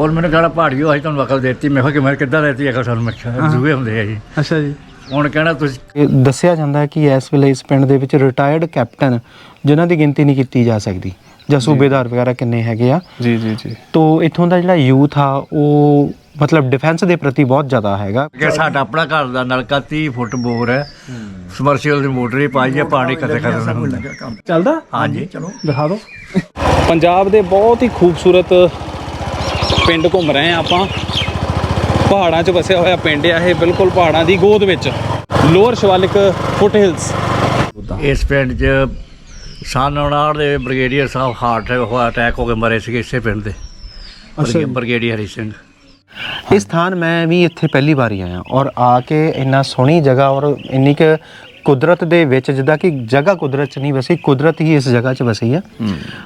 ਔਰ ਮੈਨੂੰ ਕਹਿੰਦਾ ਪਹਾੜੀਓ ਅਸੀਂ ਤੁਹਾਨੂੰ ਅਕਲ ਦੇਤੀ। ਮੈਂ ਕਿਹਾ ਕਿ ਮੈਂ ਕਿੱਦਾਂ ਦੇਤੀ ਅਕਲ ਤੁਹਾਨੂੰ ਮੈਂ ਕਿਹਾ ਦੂਏ ਹੁੰਦੇ ਆ ਜੀ। ਅੱਛਾ ਜੀ। ਹੁਣ ਕਹਿਣਾ ਤੁਸੀਂ ਇਹ ਦੱਸਿਆ ਜਾਂਦਾ ਹੈ ਕਿ ਇਸ ਵੇਲੇ ਇਸ ਪਿੰਡ ਦੇ ਵਿੱਚ ਰਿਟਾਇਰਡ ਕੈਪਟਨ ਜਿਨ੍ਹਾਂ ਦੀ ਗਿਣਤੀ ਨਹੀਂ ਕੀਤੀ ਜਾ ਸਕਦੀ। ਜਾਂ ਸੂਬੇਦਾਰ ਵਗੈਰਾ ਕਿੰਨੇ ਹੈਗੇ ਆ। ਜੀ ਜੀ ਜੀ। ਤੋ ਇਥੋਂ ਦਾ ਜਿਹੜਾ ਯੂਥ ਆ ਉਹ ਮਤਲਬ ਡਿਫੈਂਸ ਦੇ ਪ੍ਰਤੀ ਬਹੁਤ ਜ਼ਿਆਦਾ ਹੈਗਾ। ਕਿ ਸਾਡਾ ਆਪਣਾ ਘਰ ਦਾ ਨਲਕਾ 30 ਫੁੱਟ ਬੋਰ ਹੈ। ਸਮਰਸੀਬਲ ਦੀ ਮੋਟਰ ਹੀ ਪਾਈ ਹੈ ਪਾਣੀ ਕਦੇ ਕਦੇ ਹੁੰਦਾ। ਚੱਲਦਾ? ਹਾਂਜੀ। ਚਲੋ ਦਿਖਾ ਦਿਓ। ਪੰਜਾਬ ਦੇ ਬਹੁਤ ਹੀ ਖੂਬਸੂਰਤ ਪਿੰਡ ਘੁੰਮ ਰਹੇ ਆ ਆਪਾਂ। ਪਹਾੜਾਂ 'ਚ ਵਸਿਆ ਹੋਇਆ ਪਿੰਡ ਆ ਇਹ ਬਿਲਕੁਲ ਪਹਾੜਾਂ ਦੀ ਗੋਦ ਵਿੱਚ। ਲੋਅਰ ਸ਼ਿਵਾਲਿਕ ਫੁੱਟ ਹਿਲਸ ਇਸ ਪਿੰਡ 'ਚ ਸਨ 59 ਦੇ ਬ੍ਰਿਗੇਡੀਅਰ ਸਾਹਿਬ ਹਾਰਟ ਅਟੈਕ ਹੋ ਕੇ ਮਰੇ ਸੀਗੇ ਇਸੇ ਪਿੰਡ ਦੇ। ਬ੍ਰਿਗੇਡੀਅਰ ਹਰੀ ਸਿੰਘ। ਇਸ ਸਥਾਨ ਮੈਂ ਵੀ ਇੱਥੇ ਪਹਿਲੀ ਵਾਰੀ ਆਇਆ ਔਰ ਆ ਕੇ ਇੰਨਾ ਸੋਹਣੀ ਜਗ੍ਹਾ ਔਰ ਇੰਨੀ ਕੁ ਕੁਦਰਤ ਦੇ ਵਿੱਚ ਜਿੱਦਾਂ ਕਿ ਜਗ੍ਹਾ ਕੁਦਰਤ 'ਚ ਨਹੀਂ ਵਸੀ ਕੁਦਰਤ ਹੀ ਇਸ ਜਗ੍ਹਾ 'ਚ ਵਸੀ ਆ।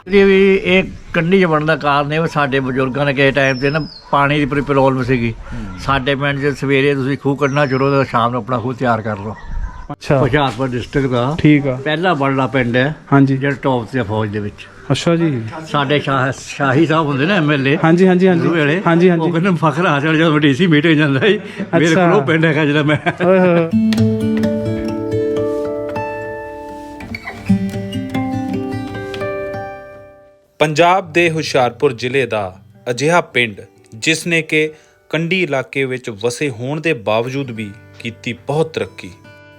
ਇਹ ਵੀ ਇਹ ਕੰਢੀ 'ਚ ਬਣਨ ਦਾ ਕਾਰਨ ਇਹ ਵੀ ਸਾਡੇ ਬਜ਼ੁਰਗਾਂ ਨੇ ਕਿਸੇ ਟਾਈਮ ਤੇ ਨਾ ਪਾਣੀ ਦੀ ਪ੍ਰੋਬਲਮ ਸੀਗੀ। ਸਾਡੇ ਪਿੰਡ 'ਚ ਸਵੇਰੇ ਤੁਸੀਂ ਖੂਹ ਕੱਢਣਾ ਸ਼ੁਰੂ ਤਾਂ ਸ਼ਾਮ ਨੂੰ ਆਪਣਾ ਖੂਹ ਤਿਆਰ ਕਰ ਲਓ। ਅੱਛਾ। ਹੁਸ਼ਿਆਰਪੁਰ ਡਿਸਟ੍ਰਿਕਟ ਦਾ ਠੀਕ ਆ। ਪਹਿਲਾ ਬੜਾ ਪਿੰਡ ਹੈ ਹਾਂਜੀ। ਜਿਹੜਾ ਟੌਪ ਤੇ ਆ ਫੌਜ ਦੇ ਵਿੱਚ। ਅੱਛਾ ਜੀ। ਸਾਡੇ ਸ਼ਾਹ ਸ਼ਾਹੀ ਸਾਹਿਬ ਹੁੰਦੇ ਨੇ ਐਮਐਲਏ ਹਾਂਜੀ ਹਾਂਜੀ ਹਾਂਜੀ। ਵੇਲੇ ਹਾਂਜੀ ਉਹ ਹਾਂਜੀ ਕਹਿੰਦੇ ਫਖਰ ਹਾਸਲ ਜਦੋਂ ਡੀਸੀ ਮੀਟਿੰਗ ਜਾਂਦਾ ਸੀ। ਮੇਰੇ। ਕੋਲ ਉਹ ਪਿੰਡ ਹੈਗਾ ਜਿਹੜਾ ਮੈਂ ਓਏ ਹੋਏ। ਪੰਜਾਬ ਦੇ ਹੁਸ਼ਿਆਰਪੁਰ ਜ਼ਿਲ੍ਹੇ ਦਾ ਅਜਿਹਾ ਪਿੰਡ, ਜਿਸ ਨੇ ਕਿ ਕੰਢੀ ਇਲਾਕੇ ਵਿੱਚ ਵਸੇ ਹੋਣ ਦੇ ਬਾਵਜੂਦ ਵੀ ਕੀਤੀ ਬਹੁਤ ਤਰੱਕੀ।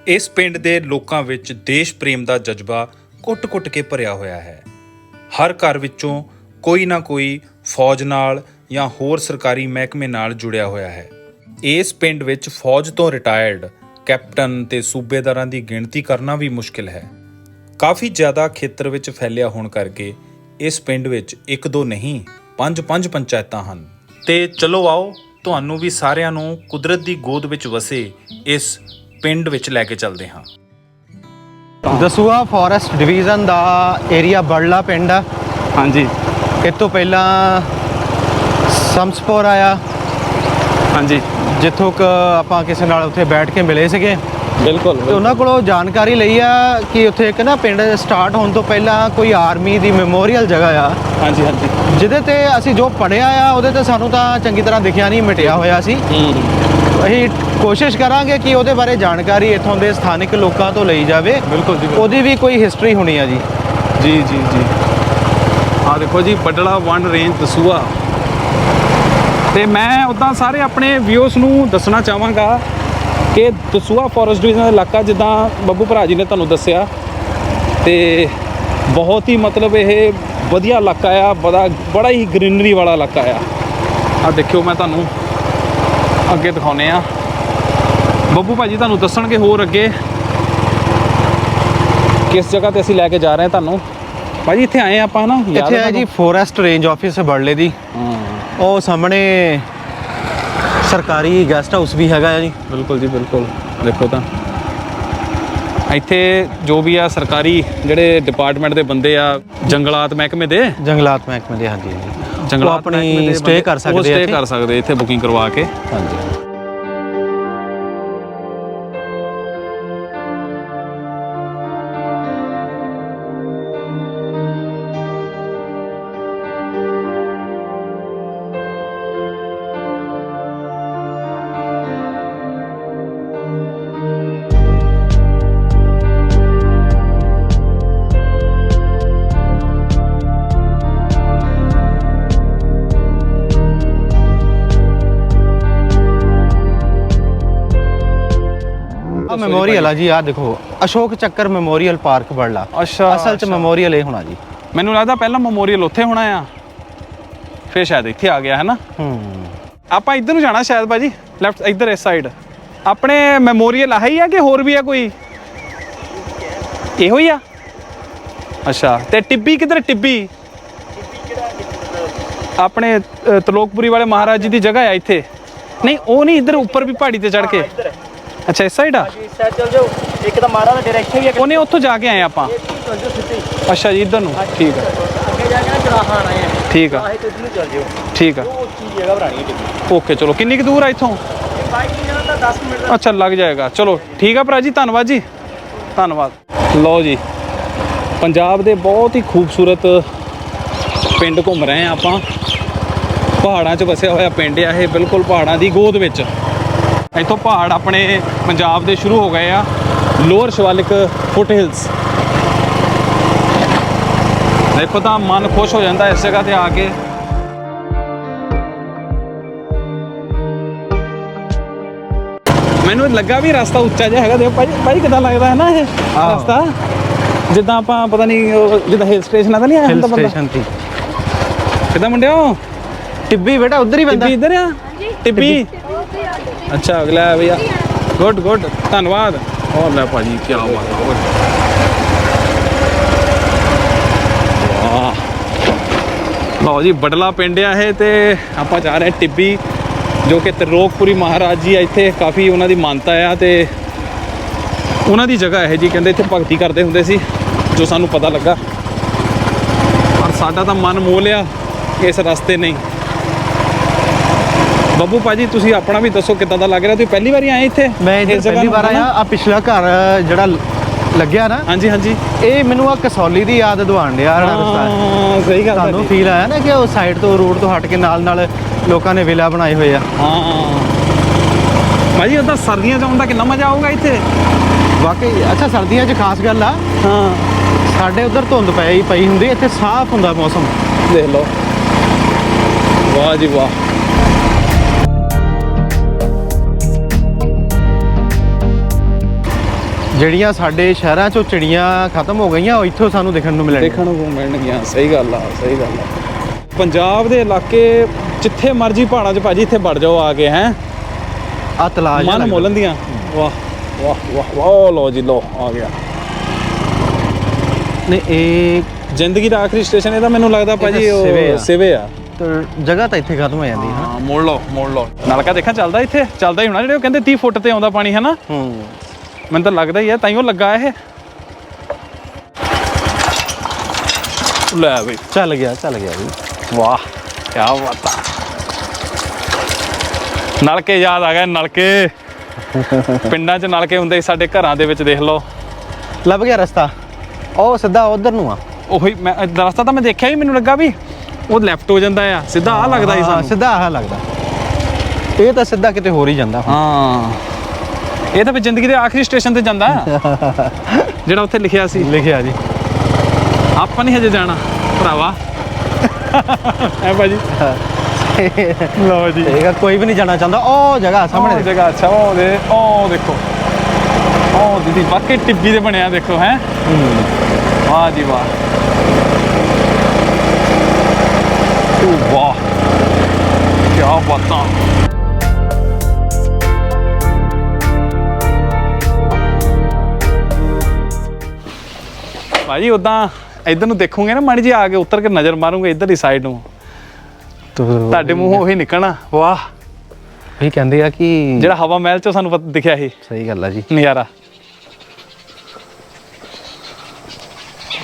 ਇਸ ਪਿੰਡ ਦੇ ਲੋਕਾਂ ਵਿੱਚ ਦੇਸ਼ ਪ੍ਰੇਮ ਦਾ ਜਜ਼ਬਾ ਕੁੱਟ-ਕੁੱਟ ਕੇ ਭਰਿਆ ਹੋਇਆ ਹੈ। ਹਰ ਘਰ ਵਿੱਚੋਂ ਕੋਈ ਨਾ ਕੋਈ ਫੌਜ ਨਾਲ ਜਾਂ ਹੋਰ ਸਰਕਾਰੀ ਮਹਿਕਮੇ ਨਾਲ ਜੁੜਿਆ ਹੋਇਆ ਹੈ। ਇਸ ਪਿੰਡ ਵਿੱਚ ਫੌਜ ਤੋਂ ਰਿਟਾਇਰਡ ਕੈਪਟਨ ਤੇ ਸੂਬੇਦਾਰਾਂ ਦੀ ਗਿਣਤੀ ਕਰਨਾ ਵੀ ਮੁਸ਼ਕਿਲ ਹੈ। ਕਾਫੀ ਜ਼ਿਆਦਾ ਖੇਤਰ ਵਿੱਚ ਫੈਲਿਆ ਹੋਣ ਕਰਕੇ ਇਸ ਪਿੰਡ ਵਿੱਚ ਇੱਕ ਦੋ ਨਹੀਂ ਪੰਜ ਪੰਜ ਪੰਚਾਇਤਾਂ ਹਨ। ਤੇ ਚਲੋ ਆਓ ਤੁਹਾਨੂੰ ਵੀ ਸਾਰਿਆਂ ਨੂੰ ਕੁਦਰਤ ਦੀ ਗੋਦ ਵਿੱਚ ਵਸੇ ਇਸ ਪਿੰਡ ਵਿੱਚ ਲੈ ਕੇ ਚੱਲਦੇ ਹਾਂ। ਦਸੂਆ ਫੋਰੈਸਟ ਡਿਵੀਜ਼ਨ ਦਾ ਏਰੀਆ ਬੜਲਾ ਪਿੰਡ ਆ। ਹਾਂਜੀ। ਇਹ ਤੋਂ ਪਹਿਲਾਂ ਸਮਸਪੁਰ ਆਇਆ। ਹਾਂਜੀ। ਜਿੱਥੋਂ ਕ ਆਪਾਂ ਕਿਸੇ ਨਾਲ ਉੱਥੇ ਬੈਠ ਕੇ ਮਿਲੇ ਸੀਗੇ। ਬਿਲਕੁਲ ਤੇ ਉਹਨਾਂ ਕੋਲੋਂ ਜਾਣਕਾਰੀ ਲਈ ਆ ਕਿ ਉੱਥੇ ਇੱਕ ਨਾ ਪਿੰਡ ਸਟਾਰਟ ਹੋਣ ਤੋਂ ਪਹਿਲਾਂ ਕੋਈ ਆਰਮੀ ਦੀ ਮੈਮੋਰੀਅਲ ਜਗ੍ਹਾ ਆ। ਹਾਂਜੀ ਹਾਂਜੀ। ਜਿਹਦੇ ਤੇ ਅਸੀਂ ਜੋ ਪੜਿਆ ਆ ਉਹਦੇ ਤੇ ਸਾਨੂੰ ਤਾਂ ਚੰਗੀ ਤਰ੍ਹਾਂ ਦਿਖਿਆ ਨਹੀਂ ਮਿਟਿਆ ਹੋਇਆ ਸੀ। ਅਸੀਂ ਕੋਸ਼ਿਸ਼ ਕਰਾਂਗੇ ਕਿ ਉਹਦੇ ਬਾਰੇ ਜਾਣਕਾਰੀ ਇੱਥੋਂ ਦੇ ਸਥਾਨਿਕ ਲੋਕਾਂ ਤੋਂ ਲਈ ਜਾਵੇ। ਬਿਲਕੁਲ ਜੀ ਉਹਦੀ ਵੀ ਕੋਈ ਹਿਸਟਰੀ ਹੋਣੀ ਆ ਜੀ। ਜੀ ਜੀ ਜੀ। ਆ ਦੇਖੋ ਜੀ ਬਡਲਾ ਵਨ ਰੇਂਜ ਦਸੂਆ ਤੇ ਮੈਂ ਉਦਾਂ ਸਾਰੇ ਆਪਣੇ ਵਿਊਸ ਨੂੰ ਦੱਸਣਾ ਚਾਹਾਂਗਾ ਕਿ ਦਸੂਆ ਫੋਰੈਸਟ ਡਿਵੀਜ਼ਨ ਦਾ ਇਲਾਕਾ ਜਿੱਦਾਂ ਬੱਬੂ ਭਰਾ ਜੀ ਨੇ ਤੁਹਾਨੂੰ ਦੱਸਿਆ ਤੇ ਬਹੁਤ ਹੀ ਮਤਲਬ ਇਹ ਵਧੀਆ ਇਲਾਕਾ ਆ ਬੜਾ ਬੜਾ ਹੀ ਗ੍ਰੀਨਰੀ ਵਾਲਾ ਇਲਾਕਾ ਆ। ਆ ਦੇਖਿਓ ਮੈਂ ਤੁਹਾਨੂੰ ਅੱਗੇ ਦਿਖਾਉਨੇ ਆ ਬੱਬੂ ਭਾਜੀ ਤੁਹਾਨੂੰ ਦੱਸਣਗੇ ਹੋਰ ਅੱਗੇ ਕਿਸ ਜਗ੍ਹਾ ਤੇ ਅਸੀਂ ਲੈ ਕੇ ਜਾ ਰਹੇ ਹਾਂ ਤੁਹਾਨੂੰ। ਭਾਜੀ ਇੱਥੇ ਆਏ ਆਪਾਂ ਨਾ ਇੱਥੇ ਹੈ ਜੀ? ਫੋਰੈਸਟ ਰੇਂਜ ਆਫਿਸ ਬੜਲੇ ਦੀ। ਉਹ ਸਾਹਮਣੇ ਸਰਕਾਰੀ ਗੈਸਟ ਹਾਊਸ ਵੀ ਹੈਗਾ ਆ ਜੀ। ਬਿਲਕੁਲ ਜੀ ਬਿਲਕੁਲ। ਦੇਖੋ ਤਾਂ। ਇੱਥੇ ਜੋ ਵੀ ਆ ਸਰਕਾਰੀ ਜਿਹੜੇ ਡਿਪਾਰਟਮੈਂਟ ਦੇ ਬੰਦੇ ਆ ਜੰਗਲਾਤ ਮਹਿਕਮੇ ਦੇ? ਜੰਗਲਾਤ ਮਹਿਕਮੇ ਦੇ ਹਾਂਜੀ ਹਾਂਜੀ। ਉਹ ਆਪਣੀ ਸਟੇ ਬੰਦੇ- ਕਰ ਸਕਦੇ ਆ stay ਇੱਥੇ। ਕਰ ਸਕਦੇ ਇੱਥੇ ਬੁਕਿੰਗ ਕਰਵਾ ਕੇ। ਹਾਂਜੀ। ਆ ਮੈਮੋਰੀਅਲ ਆ ਜੀ ਆ ਦੇਖੋ ਅਸ਼ੋਕ ਚੱਕਰ ਮੈਮੋਰੀਅਲ ਪਾਰਕ ਬੜਲਾ ਅੱਛਾ, ਅਸਲ ਚ। ਮੈਮੋਰੀਅਲ ਇਹ ਹੋਣਾ ਜੀ। ਮੈਨੂੰ ਲੱਗਦਾ ਪਹਿਲਾਂ ਮੈਮੋਰੀਅਲ ਉੱਥੇ ਹੋਣਾ ਆ। ਫਿਰ ਸ਼ਾਇਦ ਇੱਥੇ ਆ ਗਿਆ ਹੈ ਨਾ? ਹੂੰ। ਆਪਾਂ ਇੱਧਰ ਨੂੰ ਜਾਣਾ ਸ਼ਾਇਦ ਭਾਜੀ ਲੈਫਟ ਇੱਧਰ ਇਸ ਸਾਈਡ ਆਪਣੇ ਮੈਮੋਰੀਅਲ ਆਹੀ ਆ ਕਿ ਹੋਰ ਵੀ ਆ ਕੋਈ? ਇਹੋ ਹੀ ਆ? ਅੱਛਾ ਤੇ ਟਿੱਬੀ ਕਿੱਧਰ ਟਿੱਬੀ? ਆਪਣੇ ਤਲੋਕਪੁਰੀ ਵਾਲੇ ਮਹਾਰਾਜ ਜੀ ਦੀ ਜਗ੍ਹਾ ਆ ਇੱਥੇ। ਨਹੀਂ ਉਹ ਨਹੀਂ ਇੱਧਰ ਉੱਪਰ ਵੀ ਪਹਾੜੀ ਤੇ ਚੜ ਕੇ। ਅੱਛਾ ਇਸ ਸਾਈਡ ਆ? ਇਸ ਸਾਈਡ ਚਲ ਜਾਓ। ਇੱਕ ਤਾਂ ਮਾਰਾ ਦਾ ਡਾਇਰੈਕਸ਼ਨ ਵੀ ਉਹਨੇ ਉੱਥੋਂ ਜਾ ਕੇ ਆਏ ਆਪਾਂ? ਚਲ ਜਾਓ ਸਿੱਧੇ। ਅੱਛਾ ਜੀ ਇੱਧਰ ਨੂੰ। ਠੀਕ ਆ। ਅੱਗੇ ਜਾ ਕੇ ਨਾ ਚਰਾਹਾ ਆਣਾ ਹੈ ਠੀਕ ਆ। ਆਹੇ ਤੇ ਇੱਧਰ ਨੂੰ ਚਲ ਜਾਓ। ਠੀਕ ਆ। ਉਹ ਉੱਚੀ ਜਗ੍ਹਾ ਬਣਾਣੀ ਹੈ ਟਿੱਬੀ ਓਕੇ ਚਲੋ। ਕਿੰਨੀ ਕੁ ਦੂਰ ਆ ਇੱਥੋਂ? ਇਹ ਬਾਈਕ ਨਹੀਂ ਜਾਣਾ ਤਾਂ 10 ਮਿੰਟ ਦਾ। ਅੱਛਾ ਲੱਗ ਜਾਏਗਾ। ਚਲੋ ਠੀਕ ਆ ਭਰਾ ਜੀ ਧੰਨਵਾਦ ਜੀ। ਧੰਨਵਾਦ। ਲਓ ਜੀ ਪੰਜਾਬ ਦੇ ਬਹੁਤ ਹੀ ਖੂਬਸੂਰਤ ਪਿੰਡ ਘੁੰਮ ਰਹੇ ਆ ਆਪਾਂ। ਪਹਾੜਾਂ 'ਚ ਵਸਿਆ ਹੋਇਆ ਪਿੰਡ ਆ ਇਹ ਬਿਲਕੁਲ ਪਹਾੜਾਂ ਦੀ ਗੋਦ ਵਿੱਚ। ਇੱਥੋਂ ਪਹਾੜ ਆਪਣੇ ਪੰਜਾਬ ਦੇ ਸ਼ੁਰੂ ਹੋ ਗਏ ਆ ਲੋਅਰ ਸ਼ਿਵਾਲਿਕ ਫੁੱਟ ਹਿਲਸ। ਦੇਖੋ ਤਾਂ ਮਨ ਖੁਸ਼ ਹੋ ਜਾਂਦਾ ਇਸ ਜਗ੍ਹਾ ਤੇ ਆ ਕੇ। ਮੈਨੂੰ ਲੱਗਾ ਵੀ ਰਸਤਾ ਉੱਚਾ ਜਿਹਾ ਹੈਗਾ ਦੇਖੋ ਭਾਈ ਭਾਈ ਕਿਦਾਂ ਲੱਗਦਾ ਹੈ ਨਾ ਇਹ ਰਸਤਾ? ਜਿੱਦਾਂ ਆਪਾਂ ਪਤਾ ਨਹੀਂ ਜਿੱਦਾਂ ਹਿਲ ਸਟੇਸ਼ਨਾਂ ਦਾ ਨਹੀਂ ਆਇਆ ਹਿਲ ਹੁੰਦਾ ਬੰਦਾ? ਸਟੇਸ਼ਨ ਤੇ। ਕਿਦਾਂ ਮੁੰਡਿਓ? ਟਿੱਬੀ ਬੇਟਾ ਉਧਰ ਹੀ ਬੰਦਾ ਟਿੱਬੀ ਇੱਧਰ ਆ? ਟਿੱਬੀ। ਅੱਛਾ, ਅਗਲਾ ਹੈ ਭਈਆ ਗੁੱਡ ਗੁੱਡ ਧੰਨਵਾਦ। ਹੋਰ ਲੈ ਭਾਜੀ, ਕੀ ਬਾਤ ਹੈ? ਲਓ ਜੀ, ਬਡਲਾ ਪਿੰਡ ਆ ਇਹ ਤੇ ਆਪਾਂ ਜਾ ਰਹੇ ਹਾਂ ਟਿੱਬੀ, ਜੋ ਕਿ ਤਰਲੋਕਪੁਰੀ ਮਹਾਰਾਜ ਜੀ ਆ ਇੱਥੇ। ਕਾਫੀ ਉਹਨਾਂ ਦੀ ਮਾਨਤਾ ਆ ਤੇ ਉਹਨਾਂ ਦੀ ਜਗ੍ਹਾ ਇਹ ਜੀ, ਕਹਿੰਦੇ ਇੱਥੇ ਭਗਤੀ ਕਰਦੇ ਹੁੰਦੇ ਸੀ, ਜੋ ਸਾਨੂੰ ਪਤਾ ਲੱਗਾ। ਪਰ ਸਾਡਾ ਤਾਂ ਮਨ ਮੋਹ ਲਿਆ, ਇਸ ਰਸਤੇ ਨਹੀਂ। ਬੱਬੂ ਭਾਜੀ ਤੁਸੀਂ ਆਪਣਾ ਵੀ ਦੱਸੋ ਕਿੱਦਾਂ ਦਾ ਲੱਗ ਰਿਹਾ? ਤੁਸੀਂ ਪਹਿਲੀ ਵਾਰੀ ਆਏ ਇੱਥੇ? ਮੈਂ ਇਸ ਜਗ੍ਹਾ ਪਹਿਲੀ ਨੂੰ, ਵਾਰ ਹਨਾ? ਆਇਆ ਆ ਪਿਛਲਾ ਘਰ ਜਿਹੜਾ ਲੱਗਿਆ ਨਾ। ਹਾਂਜੀ ਹਾਂਜੀ। ਇਹ ਮੈਨੂੰ ਆ ਕਸੌਲੀ ਦੀ ਯਾਦ ਦਿਵਾਉਣ ਡਿਆ ਜਿਹੜਾ ਰਸਤਾ। ਹਾਂ ਸਹੀ ਗੱਲ ਤੁਹਾਨੂੰ ਹੈ ਫੀਲ ਆਇਆ ਨਾ ਕਿ ਉਹ ਸਾਈਡ ਤੋਂ ਰੋਡ ਤੋਂ ਹਟ ਕੇ ਨਾਲ ਨਾਲ ਲੋਕਾਂ ਨੇ ਵਿਲਾ ਬਣਾਏ ਹੋਏ ਆ। ਹਾਂ। ਭਾਜੀ ਉਦਾਂ ਸਰਦੀਆਂ ਚ ਆਉਣ ਦਾ ਕਿੰਨਾ ਮਜ਼ਾ ਆਊਗਾ ਇੱਥੇ? ਵਾਕਈ ਅੱਛਾ ਸਰਦੀਆਂ 'ਚ ਖਾਸ ਗੱਲ ਆ। ਹਾਂ। ਸਾਡੇ ਉਧਰ ਧੁੰਦ ਪਈ ਪਈ ਹੁੰਦੀ ਇੱਥੇ ਸਾਫ਼ ਹੁੰਦਾ ਮੌਸਮ। ਦੇਖ ਲਓ। ਵਾਹ ਜੀ ਵਾਹ। ਜਿਹੜੀਆਂ ਸਾਡੇ ਸ਼ਹਿਰਾਂ 'ਚੋਂ ਚਿੜੀਆਂ ਖਤਮ ਹੋ ਗਈਆਂ ਉਹ ਇੱਥੋਂ ਸਾਨੂੰ ਦੇਖਣ ਨੂੰ ਮਿਲਣਗੀਆਂ। ਦੇਖਣ ਨੂੰ ਮਿਲਣਗੀਆਂ ਸਹੀ ਗੱਲ ਆ ਸਹੀ ਗੱਲ ਆ। ਪੰਜਾਬ ਦੇ ਇਲਾਕੇ ਜਿੱਥੇ ਮਰਜ਼ੀ ਪਹਾੜਾਂ 'ਚ ਭਾਜੀ ਇੱਥੇ ਵੜ ਜਾਓ ਆ ਕੇ ਹੈ? ਆ ਜਿਹਾ ਮਨ ਲੱਗਦਾ। ਮੋਲਣ ਦੀਆਂ ਵਾਹ ਵਾਹ ਵਾਹ ਵਾਹ ਲੋ ਜੀ ਲੋ ਆ ਗਿਆ। ਨਹੀਂ ਇਹ ਜ਼ਿੰਦਗੀ ਦਾ ਆਖਰੀ ਸਟੇਸ਼ਨ ਇਹਦਾ ਮੈਨੂੰ ਲੱਗਦਾ ਭਾਜੀ ਸਿਵੇ ਆ। ਉਹ ਸਿਵੇ ਆ। ਤਾਂ ਜਗ੍ਹਾ ਤਾਂ ਇੱਥੇ ਖਤਮ ਹੋ ਜਾਂਦੀ ਹੈ ਹਾਂ ਮੋੜ ਲਓ ਮੋੜ ਲਓ। ਨਲਕਾ ਦੇਖਾਂ ਚੱਲਦਾ ਇੱਥੇ? ਚੱਲਦਾ ਹੀ ਹੋਣਾ ਜਿਹੜੇ ਉਹ ਕਹਿੰਦੇ 30 ਫੁੱਟ ਤੇ ਆਉਂਦਾ ਪਾਣੀ ਹੈ ਨਾ? ਹੂੰ। ਮੈਨੂੰ ਤਾਂ ਲੱਗਦਾ ਹੀ ਹੈ ਤਾਈਓ ਲੱਗਾ ਇਹ। ਲੈ ਬਈ ਚੱਲ ਗਿਆ ਚੱਲ ਗਿਆ ਜੀ। ਵਾਹ ਕੀ ਬਾਤ ਆ। ਨਲਕੇ ਯਾਦ ਆ ਗਏ ਨਲਕੇ। ਪਿੰਡਾਂ 'ਚ ਨਲਕੇ ਹੁੰਦੇ ਸੀ ਸਾਡੇ ਘਰਾਂ ਦੇ ਵਿੱਚ ਦੇਖ ਲਓ। ਲੱਭ ਗਿਆ ਰਸਤਾ? ਉਹ ਸਿੱਧਾ ਉਧਰ ਨੂੰ ਆ। ਉਹੀ ਮੈਂ ਰਸਤਾ ਤਾਂ ਮੈਂ ਦੇਖਿਆ ਹੀ ਮੈਨੂੰ ਲੱਗਾ ਵੀ ਉਹ ਲੈਫਟ ਹੋ ਜਾਂਦਾ ਆ। ਸਿੱਧਾ ਆ ਲੱਗਦਾ ਹਾਂ, ਸਾਨੂੰ। ਸਿੱਧਾ ਆਹ ਲੱਗਦਾ। ਇਹ ਤਾਂ ਸਿੱਧਾ ਕਿਤੇ ਹੋਰ ਹੀ ਜਾਂਦਾ ਹਾਂ। ਇਹ ਤਾਂ ਫਿਰ ਜ਼ਿੰਦਗੀ ਦੇ ਆਖਰੀ ਸਟੇਸ਼ਨ ਤੇ ਜਾਂਦਾ ਜਿਹੜਾ ਉੱਥੇ ਲਿਖਿਆ ਸੀ। ਲਿਖਿਆ ਜੀ। ਆਪਾਂ ਨਹੀਂ ਹਜੇ ਜਾਣਾ ਭਰਾਵਾ। ਐ ਭਾਜੀ। ਲਓ ਜੀ। ਆ ਕੋਈ ਵੀ ਨਹੀਂ ਜਾਣਾ ਚਾਹੁੰਦਾ ਉਹ ਜਗ੍ਹਾ ਸਾਹਮਣੇ ਜਗ੍ਹਾ ਅੱਛਾ ਉਹ ਦੇ ਉਹ ਦੇਖੋ। ਉਹ ਦੀਦੀ ਵਾਕਈ ਟਿੱਬੀ ਦੇ ਬਣਿਆ ਦੇਖੋ ਹੈ। ਵਾਹ ਜੀ ਵਾਹ। ਉਹ ਵਾਹ। ਕੀ ਬਾਤਾਂ। ਭਾਜੀ ਉਦਾਂ ਇਧਰ ਨੂੰ ਦੇਖੋਗੇ ਨਾ ਮਾੜੀ ਜੀ ਆ ਕੇ ਉੱਤਰ ਕੇ ਨਜ਼ਰ ਮਾਰੂਗੇ ਇਧਰ ਦੀ ਸਾਈਡ ਨੂੰ। ਤੁਹਾਡੇ ਮੂੰਹੋਂ ਉਹੀ ਨਿਕਲਣਾ। ਵਾਹ। ਵੀ ਕਹਿੰਦੇ ਆ ਕਿ ਜਿਹੜਾ ਹਵਾ ਮਹਿਲ ਚੋਂ ਸਾਨੂੰ ਪਤਾ ਦਿਖਿਆ ਸੀ। ਸਹੀ ਗੱਲ ਆ ਜੀ। ਨਜ਼ਾਰਾ।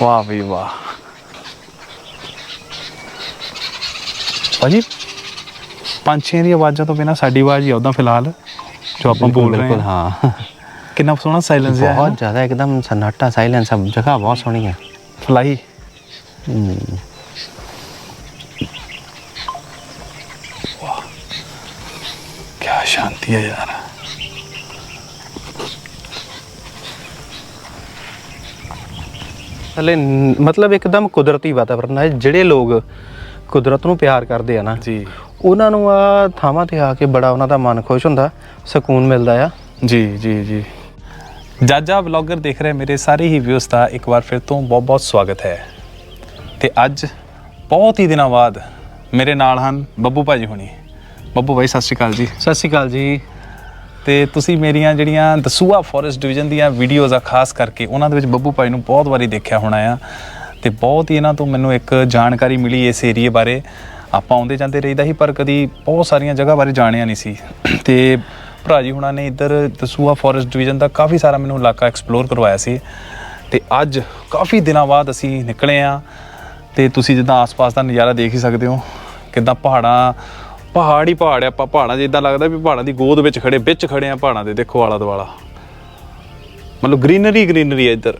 ਵਾਹ ਵੀ ਵਾਹ। ਭਾਜੀ? ਪੰਛੀਆਂ ਦੀ ਆਵਾਜ਼ਾਂ ਤੋਂ ਬਿਨਾ ਸਾਡੀ ਆਵਾਜ਼ ਹੀ ਆ ਉਦਾਂ ਫਿਲਹਾਲ ਜੋ ਆਪਾਂ ਬੋਲ ਰਹੇ ਹਾਂ। ਹਾਂ। ਕਿੰਨਾ ਸੋਹਣਾ ਸਾਇਲੈਂਸ ਹੈ ਬਹੁਤ ਜ਼ਿਆਦਾ ਇੱਕਦਮ ਸਨਾਟਾ ਸਾਇਲੈਂਸ ਆ ਜਗ੍ਹਾ ਬਹੁਤ ਸੋਹਣੀ ਹੈ। ਫਲਾਈ ਹੂੰ। ਕੀ ਸ਼ਾਂਤੀ ਹੈ ਯਾਰ। ਥੱਲੇ ਮਤਲਬ ਇੱਕਦਮ ਕੁਦਰਤੀ ਵਾਤਾਵਰਨ ਹੈ ਜਿਹੜੇ ਲੋਕ ਕੁਦਰਤ ਨੂੰ ਪਿਆਰ ਕਰਦੇ ਆ ਨਾ ਜੀ। ਉਹਨਾਂ ਨੂੰ ਆ ਥਾਵਾਂ ਤੇ ਆ ਕੇ ਬੜਾ ਉਹਨਾਂ ਦਾ ਮਨ ਖੁਸ਼ ਹੁੰਦਾ ਸਕੂਨ ਮਿਲਦਾ ਆ। ਜੀ ਜੀ ਜੀ। ਜਾਜਾ ਵਲੌਗਰ ਦੇਖ ਰਹੇ ਮੇਰੇ ਸਾਰੇ ਹੀ ਵਿਊਸ ਦਾ ਇੱਕ ਵਾਰ ਫਿਰ ਤੋਂ ਬਹੁਤ ਬਹੁਤ ਸਵਾਗਤ ਹੈ। ਤੇ ਅੱਜ ਬਹੁਤ ਹੀ ਦਿਨਾਂ ਬਾਅਦ ਮੇਰੇ ਨਾਲ ਹਨ ਬੱਬੂ ਭਾਜੀ ਹੁਣੀ। ਬੱਬੂ ਭਾਈ ਸਤਿ ਸ਼੍ਰੀ ਅਕਾਲ ਜੀ। ਸਤਿ ਸ਼੍ਰੀ ਅਕਾਲ ਜੀ। ਤੇ ਤੁਸੀਂ ਮੇਰੀਆਂ ਜਿਹੜੀਆਂ ਦਸੂਆ ਫੋਰੈਸਟ ਡਿਵੀਜ਼ਨ ਦੀਆਂ ਵੀਡੀਓਜ਼ ਆ ਖਾਸ ਕਰਕੇ ਉਹਨਾਂ ਦੇ ਵਿੱਚ ਬੱਬੂ ਭਾਈ ਨੂੰ ਬਹੁਤ ਵਾਰੀ ਦੇਖਿਆ ਹੋਣਾ ਆ। ਤੇ ਬਹੁਤ ਹੀ ਇਹਨਾਂ ਤੋਂ ਮੈਨੂੰ ਇੱਕ ਜਾਣਕਾਰੀ ਮਿਲੀ ਇਸ ਏਰੀਏ ਬਾਰੇ। ਆਪਾਂ ਆਉਂਦੇ ਜਾਂਦੇ ਰਹੀਦਾ ਸੀ ਪਰ ਕਦੀ ਬਹੁਤ ਸਾਰੀਆਂ ਜਗ੍ਹਾ ਬਾਰੇ ਜਾਣਿਆ ਨਹੀਂ ਸੀ। ਤੇ ਭਰਾ ਜੀ ਹੁਣਾਂ ਨੇ ਇੱਧਰ ਦਸੂਆ ਫੋਰੈਸਟ ਡਿਵੀਜ਼ਨ ਦਾ ਕਾਫੀ ਸਾਰਾ ਮੈਨੂੰ ਇਲਾਕਾ ਐਕਸਪਲੋਰ ਕਰਵਾਇਆ ਸੀ ਤੇ ਅੱਜ ਕਾਫੀ ਦਿਨਾਂ ਬਾਅਦ ਅਸੀਂ ਨਿਕਲੇ ਆ ਤੇ ਤੁਸੀਂ ਜਿੱਦਾਂ ਆਸ-ਪਾਸ ਦਾ ਨਜ਼ਾਰਾ ਦੇਖ ਹੀ ਸਕਦੇ ਹੋ, ਕਿੱਦਾਂ ਪਹਾੜਾਂ, ਪਹਾੜ ਹੀ ਪਹਾੜ ਆ, ਆਪਾਂ ਪਹਾੜਾਂ 'ਚ ਇਦਾਂ ਲੱਗਦਾ ਵੀ ਪਹਾੜਾਂ ਦੀ ਗੋਦ ਵਿੱਚ ਖੜੇ ਵਿੱਚ ਖੜੇ ਆ ਪਹਾੜਾਂ ਦੇ, ਦੇਖੋ ਆਲਾ ਦੁਆਲਾ ਮਤਲਬ ਗ੍ਰੀਨਰੀ ਗ੍ਰੀਨਰੀ ਹੈ ਇੱਧਰ।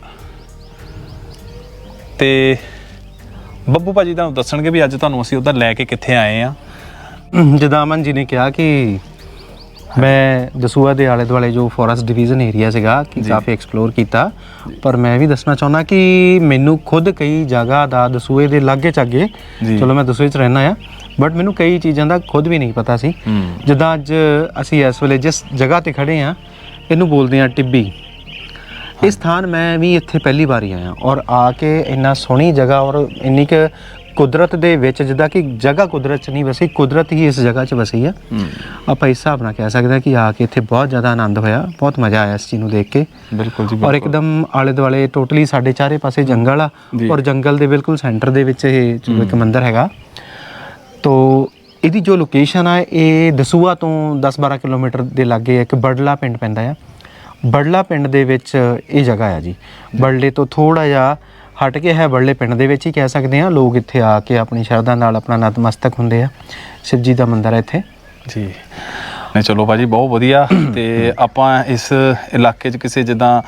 ਤੇ ਬੱਬੂ ਭਾਜੀ ਤੁਹਾਨੂੰ ਦੱਸਣਗੇ ਵੀ ਅੱਜ ਤੁਹਾਨੂੰ ਅਸੀਂ ਉੱਧਰ ਲੈ ਕੇ ਕਿੱਥੇ ਆਏ ਆ ਜਿੱਦਾਂ ਅਮਨ ਜੀ ਨੇ ਕਿਹਾ ਕਿ ਮੈਂ ਦਸੂਆ ਦੇ ਆਲੇ ਦੁਆਲੇ ਜੋ ਫੋਰੈਸਟ ਡਿਵੀਜ਼ਨ ਏਰੀਆ ਸੀਗਾ ਕਿ ਕਾਫੀ ਐਕਸਪਲੋਰ ਕੀਤਾ। ਪਰ ਮੈਂ ਵੀ ਦੱਸਣਾ ਚਾਹੁੰਦਾ ਕਿ ਮੈਨੂੰ ਖੁਦ ਕਈ ਜਗ੍ਹਾ ਦਾ ਦਸੂਏ ਦੇ ਲਾਗੇ ਚਾਗੇ। ਚਲੋ ਮੈਂ ਦਸੂਏ 'ਚ ਰਹਿਣਾ ਆ ਬਟ ਮੈਨੂੰ ਕਈ ਚੀਜ਼ਾਂ ਦਾ ਖੁਦ ਵੀ ਨਹੀਂ ਪਤਾ ਸੀ। ਜਿੱਦਾਂ ਅੱਜ ਅਸੀਂ ਇਸ ਵੇਲੇ ਜਿਸ ਜਗ੍ਹਾ ਤੇ ਖੜੇ ਆ ਇਹਨੂੰ ਬੋਲਦੇ ਆ ਟਿੱਬੀ। ਇਹ ਸਥਾਨ ਮੈਂ ਵੀ ਇੱਥੇ ਪਹਿਲੀ ਵਾਰੀ ਆਇਆ ਔਰ ਆ ਕੇ ਇੰਨਾ ਸੋਹਣੀ ਜਗ੍ਹਾ ਔਰ ਇੰਨੀ ਕੁ ਕੁਦਰਤ ਦੇ ਵਿੱਚ ਜਿੱਦਾਂ ਕਿ ਜਗ੍ਹਾ ਕੁਦਰਤ 'ਚ ਨਹੀਂ ਵਸੀ ਕੁਦਰਤ ਹੀ ਇਸ ਜਗ੍ਹਾ 'ਚ ਵਸੀ ਆ। ਆਪਾਂ ਇਸ ਹਿਸਾਬ ਨਾਲ ਕਹਿ ਸਕਦੇ ਹਾਂ ਕਿ ਆ ਕੇ ਇੱਥੇ ਬਹੁਤ ਜ਼ਿਆਦਾ ਆਨੰਦ ਹੋਇਆ ਬਹੁਤ ਮਜ਼ਾ ਆਇਆ ਇਸ ਚੀਜ਼ ਨੂੰ ਦੇਖ ਕੇ। ਬਿਲਕੁਲ ਜੀ ਔਰ ਇੱਕਦਮ ਆਲੇ ਦੁਆਲੇ ਟੋਟਲੀ ਸਾਡੇ ਚਾਰੇ ਪਾਸੇ ਜੰਗਲ ਆ। ਔਰ ਜੰਗਲ ਦੇ ਬਿਲਕੁਲ ਸੈਂਟਰ ਦੇ ਵਿੱਚ ਇਹ ਇੱਕ ਮੰਦਿਰ ਹੈਗਾ। ਤੋ ਇਹਦੀ ਜੋ ਲੋਕੇਸ਼ਨ ਆ ਇਹ ਦਸੂਆ ਤੋਂ 10-12 ਕਿਲੋਮੀਟਰ ਦੇ ਲਾਗੇ ਇੱਕ ਬੜਲਾ ਪਿੰਡ ਪੈਂਦਾ ਆ। ਬੜਲਾ ਪਿੰਡ ਦੇ ਵਿੱਚ ਇਹ ਜਗ੍ਹਾ ਆ ਜੀ। ਬੜਲੇ ਤੋਂ ਥੋੜਾ ਜਿਹਾ ਹਟ ਕੇ ਹੈ ਬੜਲੇ ਪਿੰਡ ਦੇ ਵਿੱਚ ਹੀ ਕਹਿ ਸਕਦੇ ਆ ਲੋਕ ਇੱਥੇ ਆ ਕੇ ਆਪਣੀ ਸ਼ਰਧਾ ਨਾਲ ਆਪਣਾ ਨਤਮਸਤਕ ਹੁੰਦੇ ਆ। ਸ਼ਿਵ ਜੀ ਦਾ ਮੰਦਿਰ ਹੈ ਇੱਥੇ। ਜੀ। ਨਹੀਂ ਚਲੋ ਭਾਜੀ ਬਹੁਤ ਵਧੀਆ। ਤੇ ਆਪਾਂ ਇਸ ਇਲਾਕੇ 'ਚ ਕਿਸੇ ਜਿੱਦਾਂ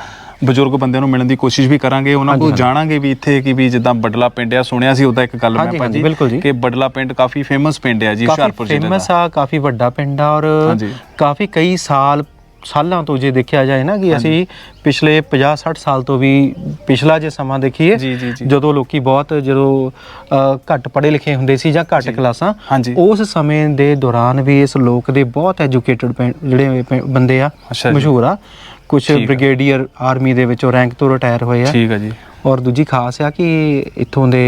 ਬਜ਼ੁਰਗ ਬੰਦਿਆਂ ਨੂੰ ਮਿਲਣ ਦੀ ਕੋਸ਼ਿਸ਼ ਵੀ ਕਰਾਂਗੇ ਉਹਨਾਂ ਕੋਲ ਜਾਣਾਂਗੇ ਵੀ ਇੱਥੇ ਕਿ ਵੀ ਜਿੱਦਾਂ ਬਡਲਾ ਪਿੰਡ ਆ ਸੁਣਿਆ ਸੀ ਉਹਦਾ ਇੱਕ ਗੱਲ ਮੈਂ ਭਾਜੀ। ਕਿ ਬਡਲਾ ਪਿੰਡ ਕਾਫੀ ਫੇਮਸ ਪਿੰਡ ਆ ਜੀ ਹੁਸ਼ਿਆਰਪੁਰ ਜ਼ਿਲ੍ਹੇ ਫੇਮਸ ਦਾ। ਆ ਕਾਫੀ ਵੱਡਾ ਪਿੰਡ ਆ ਔਰ। ਕਾਫੀ ਕਈ ਸਾਲ ਸਾਲਾਂ ਤੋਂ ਜੇ ਦੇਖਿਆ ਜਾਏ ਨਾ ਕਿ ਅਸੀਂ ਪਿਛਲੇ 50 60 ਸਾਲ ਤੋਂ ਵੀ ਪਿਛਲਾ ਜੇ ਸਮਾਂ ਦੇਖੀਏ। ਜਦੋਂ ਲੋਕੀ ਬਹੁਤ ਜਦੋਂ ਘੱਟ ਪੜ੍ਹੇ ਲਿਖੇ ਹੁੰਦੇ ਸੀ ਜਾਂ ਘੱਟ ਕਲਾਸਾਂ। ਉਸ ਸਮੇਂ ਦੇ ਦੌਰਾਨ ਵੀ ਇਸ ਲੋਕ ਦੇ ਬਹੁਤ ਐਜੂਕੇਟਡ ਜਿਹੜੇ ਬੰਦੇ ਆ। ਮਸ਼ਹੂਰ ਆ ਕੁਝ ਆ। ਬ੍ਰਿਗੇਡੀਅਰ ਆਰਮੀ ਦੇ ਵਿੱਚੋਂ ਰੈਂਕ ਤੋਂ ਰਿਟਾਇਰ ਹੋਏ ਆ ਠੀਕ ਹੈ ਜੀ ਔਰ ਦੂਜੀ ਖਾਸ ਆ ਕਿ ਇੱਥੋਂ ਦੇ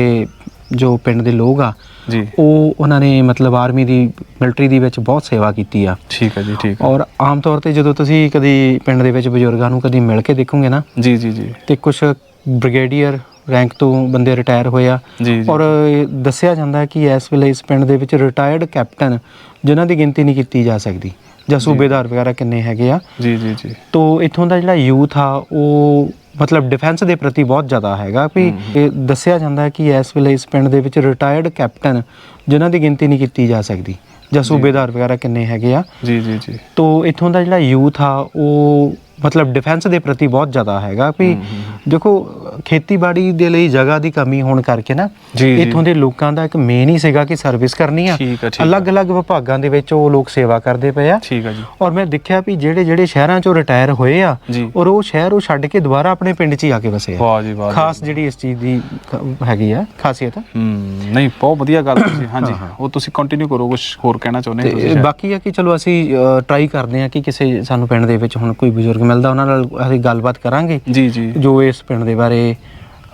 ਜੋ ਪਿੰਡ ਦੇ ਲੋਕ ਆ ਜੀ। ਉਹ ਉਹਨਾਂ ਨੇ ਮਤਲਬ ਆਰਮੀ ਦੀ ਮਿਲਟਰੀ ਦੀ ਵਿੱਚ ਬਹੁਤ ਸੇਵਾ ਕੀਤੀ ਆ। ਠੀਕ ਹੈ ਜੀ ਠੀਕ ਔਰ ਆਮ ਤੌਰ ਤੇ ਜਦੋਂ ਤੁਸੀਂ ਕਦੀ ਪਿੰਡ ਦੇ ਵਿੱਚ ਬਜ਼ੁਰਗਾਂ ਨੂੰ ਕਦੀ ਮਿਲ ਕੇ ਦੇਖੋਗੇ ਨਾ ਜੀ ਜੀ ਜੀ। ਤੇ ਕੁਝ ਬ੍ਰਿਗੇਡੀਅਰ ਰੈਂਕ ਤੋਂ ਬੰਦੇ ਰਿਟਾਇਰ ਹੋਏ ਆ। ਔਰ ਦੱਸਿਆ ਜਾਂਦਾ ਹੈ ਕਿ ਇਸ ਵੇਲੇ ਇਸ ਪਿੰਡ ਦੇ ਵਿੱਚ ਰਿਟਾਇਰਡ ਕੈਪਟਨ ਜਿਨ੍ਹਾਂ ਦੀ ਗਿਣਤੀ ਨਹੀਂ ਕੀਤੀ ਜਾ ਸਕਦੀ ਜਾਂ ਸੂਬੇਦਾਰ ਵਗੈਰਾ ਕਿੰਨੇ ਹੈਗੇ ਆ। ਜੀ ਜੀ ਜੀ। ਤੋ ਇਥੋਂ ਦਾ ਜਿਹੜਾ ਯੂਥ ਆ ਉਹ ਮਤਲਬ ਡਿਫੈਂਸ ਦੇ ਪ੍ਰਤੀ ਬਹੁਤ ਜ਼ਿਆਦਾ ਹੈਗਾ ਵੀ ਇਹ ਦੱਸਿਆ ਜਾਂਦਾ ਹੈ ਕਿ ਇਸ ਵੇਲੇ ਇਸ ਪਿੰਡ ਦੇ ਵਿੱਚ ਰਿਟਾਇਰਡ ਕੈਪਟਨ ਜਿਨ੍ਹਾਂ ਦੀ ਗਿਣਤੀ ਨਹੀਂ ਕੀਤੀ ਜਾ ਸਕਦੀ ਜਾਂ ਸੂਬੇਦਾਰ ਵਗੈਰਾ ਕਿੰਨੇ ਹੈਗੇ ਆ। ਜੀ ਜੀ ਜੀ। ਤੋ ਇਥੋਂ ਦਾ ਜਿਹੜਾ ਯੂਥ ਆ ਉਹ ਮਤਲਬ ਡਿਫੈਂਸ ਦੇ ਪ੍ਰਤੀ ਬਹੁਤ ਜ਼ਿਆਦਾ ਹੈਗਾ ਵੀ ਦੇਖੋ ਖੇਤੀਬਾੜੀ ਦੇ ਲਈ ਜਗ੍ਹਾ ਦੀ ਕਮੀ ਹੋਣ ਕਰਕੇ ਨਾ। ਇਥੋਂ ਦੇ ਲੋਕਾਂ ਦਾ ਇੱਕ ਮੇਨ ਹੀ ਸੀਗਾ ਕਿ ਸਰਵਿਸ ਕਰਨੀ ਆ। ਅਲੱਗ-ਅਲੱਗ ਵਿਭਾਗਾਂ ਦੇ ਵਿੱਚ ਉਹ ਲੋਕ ਸੇਵਾ ਕਰਦੇ ਪਏ ਆ ਠੀਕ ਹੈ ਜੀ ਔਰ ਮੈਂ ਦੇਖਿਆ ਵੀ ਜਿਹੜੇ ਜਿਹੜੇ ਸ਼ਹਿਰਾਂ ਚੋਂ ਰਿਟਾਇਰ ਹੋਏ ਆ। ਔਰ ਉਹ ਸ਼ਹਿਰ ਉਹ ਛੱਡ ਕੇ ਦੁਬਾਰਾ ਆਪਣੇ ਪਿੰਡ 'ਚ ਹੀ ਆ ਕੇ ਵਸੇ ਆ ਵਾਹ ਜੀ ਵਾਹ ਜੀ। ਖਾਸ ਜਿਹੜੀ ਇਸ ਚੀਜ਼ ਦੀ ਹੈਗੀ ਆ ਖਾਸੀਅਤ ਹੂੰ ਨਹੀਂ ਬਹੁਤ ਵਧੀਆ ਗੱਲ ਤੁਸੀਂ ਹਾਂਜੀ ਉਹ ਤੁਸੀਂ ਕੰਟੀਨਿਊ ਕਰੋ ਕੁਝ ਹੋਰ ਕਹਿਣਾ ਚਾਹੁੰਦੇ ਤੁਸੀਂ। ਬਾਕੀ ਆ ਕਿ ਚਲੋ ਅਸੀਂ ਟਰਾਈ ਕਰਦੇ ਆ ਕਿ ਕਿਸੇ ਸਾਨੂੰ ਪਿੰਡ ਦੇ ਵਿੱਚ ਹੁਣ ਕੋਈ ਬਜ਼ੁਰਗ ਮਿਲਦਾ ਉਹਨਾਂ ਨਾਲ ਅਸੀਂ ਗੱਲਬਾਤ ਕਰਾਂਗੇ ਜੀ ਜੀ ਜੋ ਇਸ ਪਿੰਡ ਦੇ ਬਾਰੇ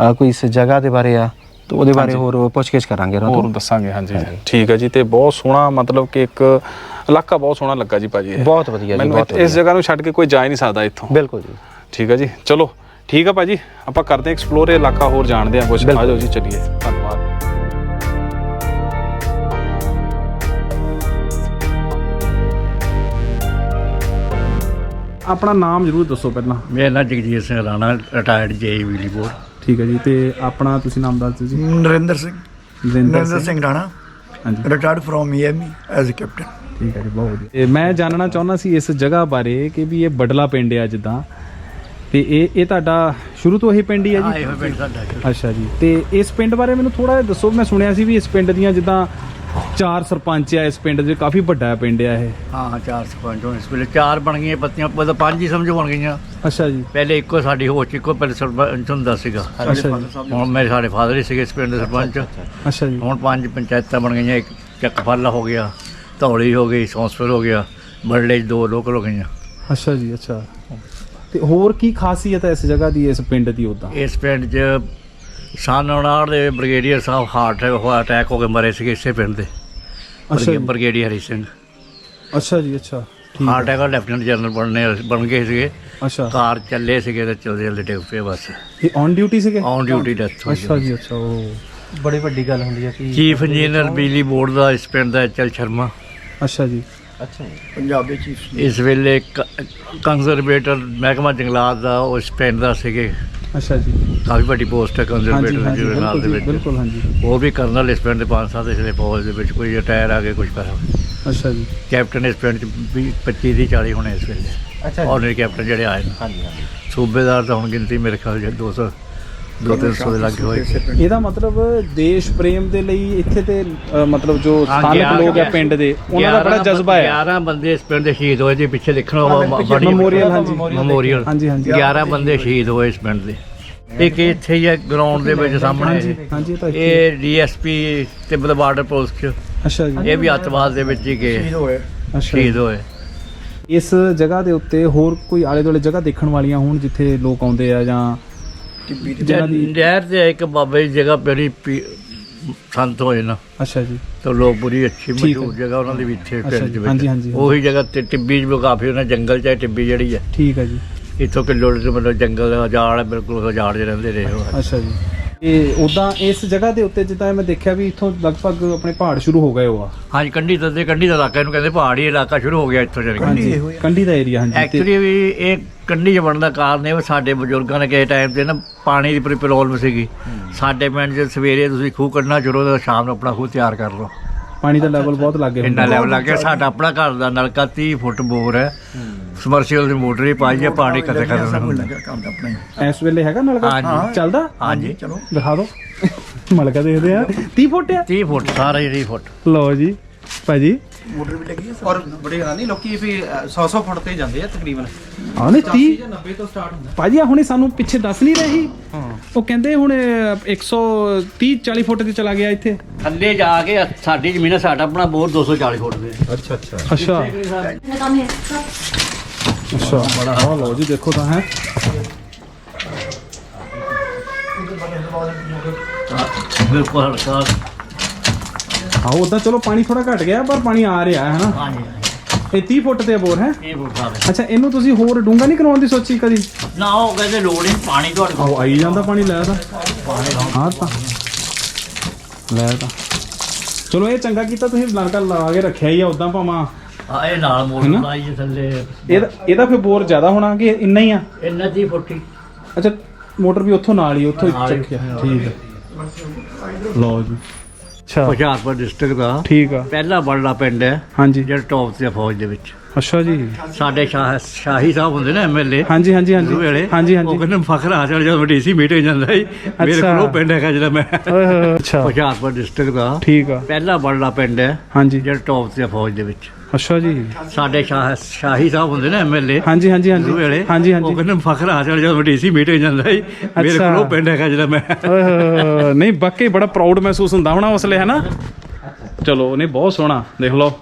ਅ, ਕੋਈ ਇਸ ਜਗ੍ਹਾ ਦੇ ਬਾਰੇ ਆ ਤਾਂ ਉਹਦੇ ਬਾਰੇ ਹੋਰ ਪੁੱਛਗਿੱਛ ਕਰਾਂਗੇ ਉਹਨਾਂ ਹੋਰ ਤੋਂ ਦੱਸਾਂਗੇ ਹਾਂਜੀ ਠੀਕ ਹੈ ਜੀ ਤੇ ਬਹੁਤ ਸੋਹਣਾ ਮਤਲਬ ਕਿ ਇੱਕ ਇਲਾਕਾ ਬਹੁਤ ਸੋਹਣਾ ਲੱਗਾ ਜੀ ਭਾਜੀ ਇਹ। ਬਹੁਤ ਵਧੀਆ ਜੀ ਮੈਨੂੰ ਬਹੁਤ ਇਸ- ਇਸ ਜਗ੍ਹਾ ਨੂੰ ਛੱਡ ਕੇ ਕੋਈ ਜਾ ਹੀ ਨਹੀਂ ਸਕਦਾ ਇੱਥੋਂ। ਬਿਲਕੁਲ ਜੀ। ਠੀਕ ਹੈ ਜੀ ਚਲੋ ਠੀਕ ਹੈ ਭਾਜੀ ਆਪਾਂ ਕਰਦੇ ਹਾਂ ਐਕਸਪਲੋਰ ਇਹ ਇਲਾਕਾ ਹੋਰ ਜਾਣਦੇ ਹਾਂ ਕੁਝ। ਆ ਜਾਓ ਜੀ ਚਲਿਏ। ਧੰਨਵਾਦ ਆਪਣਾ ਨਾਮ ਜ਼ਰੂਰ ਦੱਸੋ ਪਹਿਲਾਂ। ਮੇਰਾ ਨਾਂ ਜਗਜੀਤ ਸਿੰਘ ਰਾਣਾ ਰਿਟਾਇਰਡ ਜੇਈ ਬਿਜਲੀ ਬੋਰਡ ਠੀਕ ਹੈ ਜੀ ਤੇ ਆਪਣਾ ਤੁਸੀਂ ਨਾਮ ਦੱਸ ਦਿਓ ਜੀ। ਨਰਿੰਦਰ ਸਿੰਘ। ਨਰਿੰਦਰ ਸਿੰਘ। ਰਾਣਾ। ਹਾਂਜੀ। Retired from EME as a captain ਠੀਕ ਹੈ ਜੀ ਬਹੁਤ ਵਧੀਆ। ਤੇ ਮੈਂ ਜਾਣਨਾ ਚਾਹੁੰਦਾ ਸੀ ਇਸ ਜਗ੍ਹਾ ਬਾਰੇ ਕਿ ਵੀ ਇਹ ਬਡਲਾ ਪਿੰਡ ਆ ਜਿੱਦਾਂ। ਤੇ ਇਹ ਇਹ ਤੁਹਾਡਾ ਸ਼ੁਰੂ ਤੋਂ ਇਹ ਪਿੰਡ ਹੀ ਆ ਹਾਂ ਜੀ ਇਹੋ ਪਿੰਡ ਸਾਡਾ ਜੀ। ਅੱਛਾ ਜੀ ਤੇ ਇਸ ਪਿੰਡ ਬਾਰੇ ਮੈਨੂੰ ਥੋੜਾ ਜਿਹਾ ਦੱਸੋ। ਮੈਂ ਸੁਣਿਆ ਸੀ ਵੀ ਇਸ ਪਿੰਡ ਦੀਆਂ ਜਿੱਦਾਂ ਚਾਰ ਸਰਪੰਚ ਆ ਇਸ ਪਿੰਡ ਦੇ ਕਾਫੀ ਵੱਡਾ ਪਿੰਡ ਆ ਇਹ। ਹਾਂ ਚਾਰ ਸਰਪੰਚ ਹੁਣ ਇਸ ਵੇਲੇ ਚਾਰ ਬਣ ਗਈਆਂ ਪੱਤੀਆਂ ਪਹਿਲਾਂ ਪੰਜ ਹੀ ਸਮਝੋ ਬਣ ਗਈਆਂ ਅੱਛਾ ਜੀ। ਪਹਿਲੇ ਇੱਕੋ ਸਾਡੀ ਹੋਚ ਇੱਕੋ ਪਹਿਲੇ ਸਰਪੰਚ ਹੁੰਦਾ ਸੀਗਾ ਅੱਛਾ ਜੀ। ਹੁਣ ਮੇਰੇ ਸਾਡੇ ਫਾਦਰ ਹੀ ਸੀਗੇ ਇਸ ਪਿੰਡ ਦੇ ਸਰਪੰਚ। ਅੱਛਾ ਜੀ। ਹੁਣ ਪੰਜ ਪੰਚਾਇਤਾਂ ਬਣ ਗਈਆਂ ਇੱਕ ਚੱਕਫਾਲਾ ਹੋ ਗਿਆ ਧੌਲੀ ਹੋ ਗਈ ਸੌਂਸਪੁਰ ਹੋ ਗਿਆ ਬੜਲੇ ਦੋ ਲੋਕਲ ਹੋ ਗਈਆਂ। ਅੱਛਾ ਜੀ ਅੱਛਾ। ਤੇ ਹੋਰ ਕੀ ਖਾਸੀਅਤ ਹੈ ਇਸ ਜਗ੍ਹਾ ਦੀ ਇਸ ਪਿੰਡ ਦੀ ਉਦਾਂ ਇਸ ਪਿੰਡ 'ਚ ਸਨ 59 ਦੇ ਬ੍ਰਿਗੇਡੀਅਰ ਸਾਹਿਬ ਹਾਰਟ ਅਟੈਕ ਹੋ ਕੇ ਮਰੇ ਸੀਗੇ ਇਸੇ ਪਿੰਡ ਦੇ। ਅੱਛਾ ਜੀ। ਬ੍ਰਿਗੇਡੀਅਰ ਹਰੀ ਸਿੰਘ। ਅੱਛਾ ਜੀ ਅੱਛਾ। ਠੀਕ ਹਾਰਟ ਅਟੈਕ ਲੈਫਟੀਨੈਂਟ ਜਨਰਲ ਬਣਨੇ ਬਣ ਗਏ ਸੀਗੇ। ਅੱਛਾ। ਕਾਰ ਚੱਲੇ ਸੀਗੇ ਤੇ ਚਲਦੇ ਚਲਦੇ ਡਿੱਗ ਪਏ ਬਸ। ਇਹ ਔਨ ਡਿਊਟੀ ਸੀਗੇ? ਔਨ ਡਿਊਟੀ ਡੈਥ ਹੋਈ ਅੱਛਾ ਜੀ ਅੱਛਾ ਉਹ ਬੜੀ ਵੱਡੀ ਗੱਲ ਹੁੰਦੀ ਹੈ ਕਿ ਚੀਫ ਇੰਜੀਨੀਅਰ ਬਿਜਲੀ ਬੋਰਡ ਦਾ ਇਸ ਪਿੰਡ ਦਾ ਐਚਲ ਸ਼ਰਮਾ। ਅੱਛਾ ਜੀ। ਅੱਛਾ ਪੰਜਾਬੀ ਚੀਫ ਇਸ ਵੇਲੇ ਕੰਜ਼ਰਵੇਟਰ ਮਹਿਕਮਾ ਜੰਗਲਾਤ ਦਾ ਉਸ ਪਿੰਡ ਦਾ ਸੀਗੇ। ਅੱਛਾ ਜੀ। ਕਾਫੀ ਵੱਡੀ ਪੋਸਟ ਹੈ ਹਾਂਜੀ ਜੰਗਲਾਤ ਦੇ ਜੀ, ਵਿੱਚ। ਬਿਲਕੁਲ ਹਾਂਜੀ। ਉਹ ਵੀ ਕਰਨਲ ਇਸ ਪਿੰਡ ਦੇ ਪੰਜ ਸੱਤ ਇਸ ਵੇਲੇ ਫੌਜ ਦੇ ਵਿੱਚ ਕੋਈ ਰਿਟਾਇਰ ਆ ਗਏ ਕੁਝ ਕਰ ਅੱਛਾ ਜੀ। ਕੈਪਟਨ ਇਸ ਪਿੰਡ ਚ 20 25 ਦੀ 40 ਹੋਣੇ ਇਸ ਵੇਲੇ। ਅੱਛਾ ਆਨਰੀ ਕੈਪਟਨ ਜਿਹੜੇ ਆਏ ਨੇ। ਹਾਂਜੀ ਹਾਂਜੀ। ਸੂਬੇਦਾਰ ਤਾਂ ਹੁਣ ਗਿਣਤੀ ਮੇਰੇ ਖਿਆਲ ਚ 200 ਦੋ ਤਿੰਨ ਸੌ ਦੇ ਲੱਗੇ ਹੋਏ। ਇਹਦਾ ਮਤਲਬ ਦੇਸ਼ ਪ੍ਰੇਮ ਦੇ ਲਈ ਇੱਥੇ ਤੇ ਮਤਲਬ ਜੋ ਸਥਾਨਕ ਗਿਆਰਾਂ- ਲੋਕ ਹੈ ਪਿੰਡ ਦੇ ਉਹਨਾਂ ਦਾ ਬੜਾ ਜਜ਼ਬਾ ਹੈ। 11 ਬੰਦੇ ਇਸ ਪਿੰਡ ਦੇ ਸ਼ਹੀਦ ਹੋਏ ਜੀ ਪਿੱਛੇ ਦੇਖਣਾ ਬੜੀ ਮੈਮੋਰੀਅਲ ਹਾਂਜੀ। ਮੈਮੋਰੀਅਲ ਹਾਂਜੀ, ਹਾਂਜੀ। 11 ਬੰਦੇ ਸ਼ਹੀਦ ਹੋਏ ਇਸ ਪਿੰਡ ਦੇ। ਇੱਕ ਇੱਥੇ ਹੀ ਹੈ ਗਰਾਊਂਡ ਦੇ ਵਿੱਚ ਸਾਹਮਣੇ ਹਾਂਜੀ ਹਾਂਜੀ ਇਹ ਤਾਂ ਇੱਥੇ- ਇਹ ਡੀਐਸਪੀ ਤਿੱਬਤ ਬਾਰਡਰ ਪੁਲਿਸ ਚ। ਅੱਛਾ ਜੀ। ਇਹ ਵੀ ਅੱਤਵਾਦ ਦੇ ਵਿੱਚ ਹੀ ਗਏ। ਸ਼ਹੀਦ ਹੋਏ। ਅੱਛਾ। ਜੀ। ਸ਼ਹੀਦ ਹੋਏ। ਇਸ ਜਗ੍ਹਾ ਦੇ ਉੱਤੇ ਹੋਰ ਕੋਈ ਆਲੇ ਦੁਆਲੇ ਜਗ੍ਹਾ ਦੇਖਣ ਵਾਲੀਆਂ ਹੋਣ ਜਿੱਥੇ ਲੋਕ ਆਉਂਦੇ ਆ ਜਾਂ ਟਿੱਬੀ ਤੇ ਜਿਨ੍ਹਾਂ ਦੀ ਨਹਿਰ ਤੇ ਇੱਕ ਬਾਬੇ ਦੀ ਜਗ੍ਹਾ ਬੜੀ ਪੀ- ਸੰਤ ਹੋਏ ਨਾ। ਅੱਛਾ ਜੀ। ਤਾਂ ਲੋਕ ਬੜੀ ਅੱਛੀ ਮਸ਼ਹੂਰ। ਜਗ੍ਹਾ ਉਹਨਾਂ ਦੀ ਵੀ ਇੱਥੇ ਅੱਛਾ ਪਿੰਡ ਜੀ, ਦੇ ਹਾਂਜੀ, ਵਿੱਚ ਹਾਂਜੀ, ਉਹੀ ਜਗ੍ਹਾ ਤੇ ਟਿੱਬੀ ਵੀ ਕਾਫੀ ਉਹਨਾਂ ਜੰਗਲ ਚ ਹੈ ਟਿੱਬੀ ਜਿਹੜੀ ਹੈ। ਠੀਕ ਹੈ ਜੀ। ਇੱਥੋਂ ਕਿਲੋਮੀਟਰ ਮਤਲਬ ਜੰਗਲ ਉਜਾੜ ਹੈ ਬਿਲਕੁਲ ਉਜਾੜ 'ਚ ਰਹਿੰਦੇ ਰਹੇ ਉਹ। ਅੱਛਾ ਜੀ। ਇਹ ਉਦਾਂ ਇਸ ਜਗ੍ਹਾ ਦੇ ਉੱਤੇ ਜਿੱਦਾਂ ਮੈਂ ਦੇਖਿਆ ਵੀ ਇੱਥੋਂ ਲਗਭਗ ਆਪਣੇ ਪਹਾੜ ਸ਼ੁਰੂ ਹੋ ਗਏ ਹੋ ਆ। ਹਾਂਜੀ ਕੰਢੀ ਤੇ ਕੰਢੀ ਦਾ ਇਲਾਕਾ ਇਹਨੂੰ ਕਹਿੰਦੇ ਪਹਾੜੀ ਇਲਾਕਾ ਸ਼ੁਰੂ ਹੋ ਗਿਆ ਇੱਥੋਂ ਕੇ। ਹਾਂਜੀ ਕੰਢੀ ਦਾ ਏਰੀਆ ਹਾਂਜੀ। ਤੇ- ਐਕਚੁਅਲੀ ਵੀ ਇਹ ਕੰਢੀ ਬਣਨ ਦਾ ਕਾਰਨ ਇਹ ਸਾਡੇ ਬਜ਼ੁਰਗਾਂ ਨੇ ਕਿਸੇ ਟਾਈਮ ਤੇ ਨਾ ਪਾਣੀ ਦੀ ਪ੍ਰੋਬਲਮ ਸੀਗੀ। ਸਾਡੇ ਪਿੰਡ 'ਚ ਸਵੇਰੇ ਤੁਸੀਂ ਖੂਹ ਕੱਢਣਾ ਸ਼ੁਰੂ ਤਾਂ ਸ਼ਾਮ ਨੂੰ ਆਪਣਾ ਖੂਹ ਤਿਆਰ ਕਰ ਲਓ। ਪਾਣੀ ਦਾ ਲੈਵਲ ਬਹੁਤ ਲੱਗੇ ਇੰਨਾ ਲੈਵਲ ਲੱਗ ਗਿਆ। ਸਾਡਾ ਆਪਣਾ ਘਰ ਦਾ ਨਲਕਾ 30 ਫੁੱਟ ਬੋਰ ਹੈ। ਸਮਰਸੀਬਲ ਦੀ ਮੋਟਰ ਹੀ ਪਾਈ ਹੈ ਪਾਣੀ ਕਦੇ ਖਤਮ ਨਹੀਂ ਹੁੰਦਾ। ਇਸ ਵੇਲੇ ਹੈਗਾ ਨਲਕਾ। ਚੱਲਦਾ? ਹਾਂਜੀ। ਚਲੋ। ਦਿਖਾ ਦਿਓ ਮਲਕਾ ਦੇਖਦੇ ਆ। 30 ਫੁੱਟ ਆ? 30 ਫੁੱਟ ਸਾਰਾ ਹੀ 30 ਫੁੱਟ। ਲਓ ਜੀ ਭਾਜੀ। ਮੋਟਰ ਵੀ ਲੱਗੀ ਹੈ ਔਰ ਬੜੀ ਗੱਲ ਨਹੀਂ ਲੋਕੀ ਵੀ 100 100 ਫੁੱਟ ਤੇ ਜਾਂਦੇ ਆ ਤਕਰੀਬਨ। ਹਾਂ ਨਹੀਂ 30 90 ਤੋਂ ਸਟਾਰਟ ਹੁੰਦਾ। ਭਾਜੀ ਆ ਹੁਣੇ ਸਾਨੂੰ ਪਿੱਛੇ ਦੱਸ ਨਹੀਂ ਰਹੀ ਉਹ ਕਹਿੰਦੇ ਹੁਣ 130 40 ਫੁੱਟ ਤੇ ਚਲਾ ਗਿਆ ਇੱਥੇ। ਥੱਲੇ ਜਾ ਕੇ ਸਾਡੀ ਜ਼ਮੀਨ ਹੈ ਸਾਡਾ ਆਪਣਾ ਬੋਰ 240 ਫੁੱਟ ਦੇ। ਅੱਛਾ ਅੱਛਾ। ਬੜਾ ਹਾਂ ਲਓ ਜੀ ਦੇਖੋ ਤਾਂ ਹੈ ਬਿਲਕੁਲ ਹਲਕਾ। ਹਾਂ ਉਦਾਂ ਚਲੋ ਪਾਣੀ ਥੋੜਾ ਘਟ ਗਿਆ ਪਰ ਪਾਣੀ ਆ ਰਿਹਾ ਹੈ ਹਨਾ? ਹਾਂਜੀ ਇਹ 30 ਫੁੱਟ ਤੇ ਬੋਰ ਹੈ? ਇਹ ਸਾਰੇ ਅੱਛਾ ਇਹਨੂੰ ਤੁਸੀਂ ਹੋਰ ਡੂੰਗਾ ਨਹੀਂ ਕਰਵਾਉਣ ਦੀ ਸੋਚੀ ਕਦੀ? ਨਾ ਉਹ ਕਹਿੰਦੇ ਲੋੜ ਨਹੀਂ ਪਾਣੀ ਤੁਹਾਡੇ ਕੋਲ। ਆਓ ਆਈ ਜਾਂਦਾ ਪਾਣੀ ਲੈ ਤਾਂ। ਹਾਂ ਤਾਂ। ਲੈ ਤਾਂ। ਚਲੋ ਇਹ ਚੰਗਾ ਕੀਤਾ ਤੁਸੀਂ ਲੰਕਾ ਲਾ ਕੇ ਰੱਖਿਆ ਹੀ ਆ ਉਦਾਂ ਭਾਵਾਂ। ਆ ਇਹ ਨਾਲ ਹੈਨਾ? ਲਾਈ ਹੈ ਥੱਲੇ। ਇਹਦਾ ਇਹਦਾ ਫਿਰ ਬੋਰ ਜ਼ਿਆਦਾ ਹੋਣਾ ਕਿ ਇੰਨਾ ਹੀ ਆ? ਇੰਨਾ ਦੀ ਫੁੱਟੀ। ਅੱਛਾ ਮੋਟਰ ਵੀ ਉੱਥੋਂ ਨਾਲ ਹੀ ਉੱਥੋਂ ਹੀ ਨਾਲ ਹੀ। ਚੱਕਿਆ। ਠੀਕ ਹੈ ਲਓ ਜੀ। ਅੱਛਾ। ਹੁਸ਼ਿਆਰਪੁਰ ਡਿਸਟ੍ਰਿਕਟ ਦਾ ਠੀਕ ਆ। ਪਹਿਲਾ ਬੜਾ ਪਿੰਡ ਹੈ ਹਾਂਜੀ। ਜਿਹੜਾ ਟੌਪ ਤੇ ਆ ਫੌਜ ਦੇ ਵਿੱਚ। ਅੱਛਾ ਜੀ। ਸਾਡੇ ਸ਼ਾਹ ਸ਼ਾਹੀ ਸਾਹਿਬ ਹੁੰਦੇ ਨੇ ਐਮਐਲਏ ਹਾਂਜੀ ਹਾਂਜੀ ਹਾਂਜੀ। ਵੇਲੇ। ਹਾਂਜੀ ਉਹ ਹਾਂਜੀ ਕਹਿੰਦੇ ਫਖਰ ਹਾਸਲ ਜਦੋਂ ਡੀਸੀ ਮੀਟਿੰਗ ਜਾਂਦਾ ਸੀ। ਮੇਰੇ। ਕੋਲ ਉਹ ਪਿੰਡ ਹੈਗਾ ਜਿਹੜਾ ਮੈਂ। ਓਏ ਹੋਏ ਹੋਏ, ਅੱਛਾ। ਹੁਸ਼ਿਆਰਪੁਰ ਡਿਸਟ੍ਰਿਕਟ ਦਾ ਠੀਕ ਆ। ਪਹਿਲਾ ਬੜਾ ਪਿੰਡ ਹੈ ਹਾਂਜੀ। ਜਿਹੜਾ ਟੌਪ ਤੇ ਆ ਫੌਜ ਦੇ ਵਿੱਚ। ਅੱਛਾ ਜੀ। ਸਾਡੇ ਸ਼ਾਹ ਸ਼ਾਹੀ ਸਾਹਿਬ ਹੁੰਦੇ ਨੇ ਐਮਐਲਏ ਹਾਂਜੀ ਹਾਂਜੀ ਹਾਂਜੀ। ਵੇਲੇ। ਹਾਂਜੀ ਉਹ ਹਾਂਜੀ ਕਹਿੰਦੇ ਫਖਰ ਹਾਸਲ ਜਦੋਂ ਡੀਸੀ ਮੀਟਿੰਗ ਜਾਂਦਾ ਸੀ ਮੇਰੇ ਕੋਲ ਉਹ। ਪਿੰਡ ਹੈਗਾ ਜਿਹੜਾ ਮੈਂ। ਨਹੀਂ ਵਾਕਈ ਬੜਾ ਪ੍ਰਾਊਡ ਮਹਿਸੂਸ ਹੁੰਦਾ ਹੋਣਾ ਉਸ ਲਈ ਹੈ ਨਾ? ਚਲੋ ਨਹੀਂ ਬਹੁਤ ਸੋਹਣਾ। ਦੇਖ ਲਓ।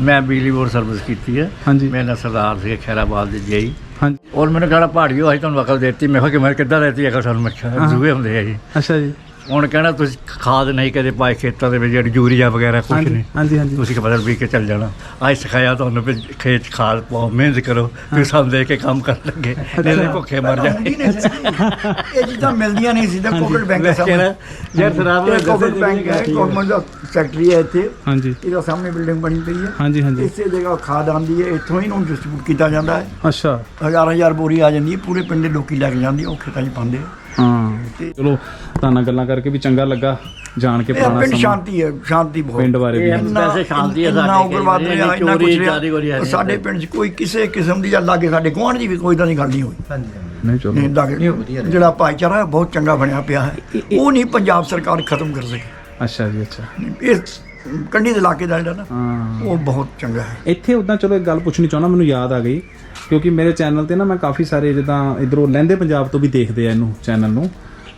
ਮੈਂ ਬਿਜਲੀ ਬੋਰਡ ਸਰਵਿਸ ਕੀਤੀ ਹੈ। ਹਾਂਜੀ। ਮੈਂ ਨਾ ਸਰਦਾਰ ਸੀ ਖੈਰਾਬਾਦ ਦੇ ਜਈ। ਹਾਂਜੀ। ਔਰ ਮੈਨੂੰ ਕਹਿੰਦਾ ਪਹਾੜੀਓ ਅਸੀਂ ਤੁਹਾਨੂੰ ਅਕਲ ਦਿੱਤੀ। ਮੈਂ ਕਿਹਾ ਕਿ ਮੈਂ ਕਿੱਦਾਂ ਦਿੱਤੀ ਅਕਲ ਤੁਹਾਨੂੰ ਮੈਂ ਕਿਹਾ ਜੂਏ ਹੁੰਦੇ ਆ ਜੀ। ਅੱਛਾ ਜੀ। ਹੁਣ ਕਹਿਣਾ ਤੁਸੀਂ ਖਾਦ ਨਹੀਂ ਕਦੇ ਪਾਏ ਖੇਤਾਂ ਦੇ ਵਿੱਚ ਜਿਹੜੀ ਯੂਰੀਆ ਵਗੈਰਾ ਕੁਝ ਨਹੀਂ। ਹਾਂਜੀ ਹਾਂਜੀ। ਤੁਸੀਂ ਕਿ ਬਦਲ ਵੀ ਕੇ ਚੱਲ ਜਾਣਾ। ਅੱਜ ਸਿਖਾਇਆ ਤੁਹਾਨੂੰ ਵੀ ਖੇਤ ਖਾਦ ਪਾਓ ਮਿਹਨਤ ਕਰੋ ਫਿਰ ਸਾਨੂੰ ਦੇ ਕੇ ਕੰਮ ਕਰਨ ਲੱਗੇ। ਨਹੀਂ ਤਾਂ ਭੁੱਖੇ ਮਰ ਜਾਣਗੇ। ਇਹ ਚੀਜ਼ਾਂ ਮਿਲਦੀਆਂ ਨਹੀਂ ਸੀ ਤਾਂ ਕੋਵਿਡ ਬੈਂਕ ਮੈਂ ਸਾਹਮਣੇ। ਯਾਰ ਸਰਾਬ ਇਹ ਕੋਵਿਡ ਬੈਂਕ ਹੈ ਗਵਰਨਮੈਂਟ ਦਾ ਸੈਕਟਰੀ ਹੈ ਇੱਥੇ। ਹਾਂਜੀ। ਇਹਦਾ ਸਾਹਮਣੇ ਬਿਲਡਿੰਗ ਬਣੀ ਪਈ ਹੈ। ਹਾਂਜੀ ਹਾਂਜੀ। ਇਸੇ ਜਗ੍ਹਾ ਖਾਦ ਆਂਦੀ ਹੈ ਇੱਥੋਂ ਹੀ ਇਹਨੂੰ ਡਿਸਟ੍ਰੀਬਿਊਟ ਕੀਤਾ ਜਾਂਦਾ ਹੈ। ਅੱਛਾ। ਹਜ਼ਾਰਾਂ ਹਜ਼ਾਰ ਬੋਰੀ ਆ ਜਾਂਦੀ ਹੈ ਪੂਰੇ ਪਿੰਡ ਦੇ ਲੋਕੀ ਲੈ ਕੇ ਜਾਂਦੇ ਉਹ ਖੇਤਾਂ 'ਚ ਪਾਉਂਦੇ ਆ। ਹਾਂ। ਚਲੋ ਤਾਂ ਨਾਲ ਗੱਲਾਂ ਕਰਕੇ ਵੀ ਚੰਗਾ ਲੱਗਾ ਜਾਣ ਕੇ ਇਹ ਪੁਰਾਣਾ ਪਿੰਡ ਸਮਾਂ। ਸ਼ਾਂਤੀ ਹੈ ਸ਼ਾਂਤੀ ਬਹੁਤ। ਪਿੰਡ ਬਾਰੇ ਵੀ। ਵੈਸੇ ਸ਼ਾਂਤੀ ਹੈ ਇੰਨਾ ਸਾਡੇ ਉਗਰਵਾਦ ਕਈ ਰਿਹਾ ਵਾਰੀ ਇੰਨਾ ਕੁਛ ਚੋਰੀ, ਰਿਹਾ। ਚਾਰੀ ਵਾਰੀ ਆ ਸਾਡੇ ਪਿੰਡ 'ਚ ਕੋਈ ਕਿਸੇ ਕਿਸਮ ਦੀ ਜਾਂ ਲਾਗੇ ਸਾਡੇ ਗੁਆਂਢ ਦੀ ਵੀ ਕੋਈ ਤਾਂ ਨਹੀਂ ਗੱਲ ਨਹੀਂ ਹੋਈ। ਨਹੀਂ ਚਲੋ। ਨਹੀਂ ਲਾਗੇ ਜਿਹੜਾ ਭਾਈਚਾਰਾ ਹੈ ਬਹੁਤ ਚੰਗਾ ਬਣਿਆ ਪਿਆ ਹੈ। ਉਹ ਨਹੀਂ ਪੰਜਾਬ ਸਰਕਾਰ ਖਤਮ ਕਰ ਸਕੀ। ਅੱਛਾ ਜੀ ਅੱਛਾ। ਇਹ ਕੰਢੀ ਦੇ ਇਲਾਕੇ ਦਾ ਜਿਹੜਾ ਨਾ ਹਾਂ। ਉਹ ਬਹੁਤ ਚੰਗਾ ਹੈ। ਇੱਥੇ ਉਦਾਂ ਚਲੋ ਇੱਕ ਗੱਲ ਪੁੱਛਣੀ ਚਾਹੁੰਦਾ ਮੈਨੂੰ ਯਾਦ ਆ ਗਈ ਕਿਉਂਕਿ ਮੇਰੇ ਚੈਨਲ ਤੇ ਨਾ ਮੈਂ ਕਾਫੀ ਸਾਰੇ ਜਿੱਦਾਂ ਇਧਰੋਂ ਲਹਿੰਦੇ ਪੰਜਾਬ ਤੋਂ ਵੀ ਦੇਖਦੇ ਆ ਇਹਨੂੰ ਚੈਨਲ ਨੂੰ।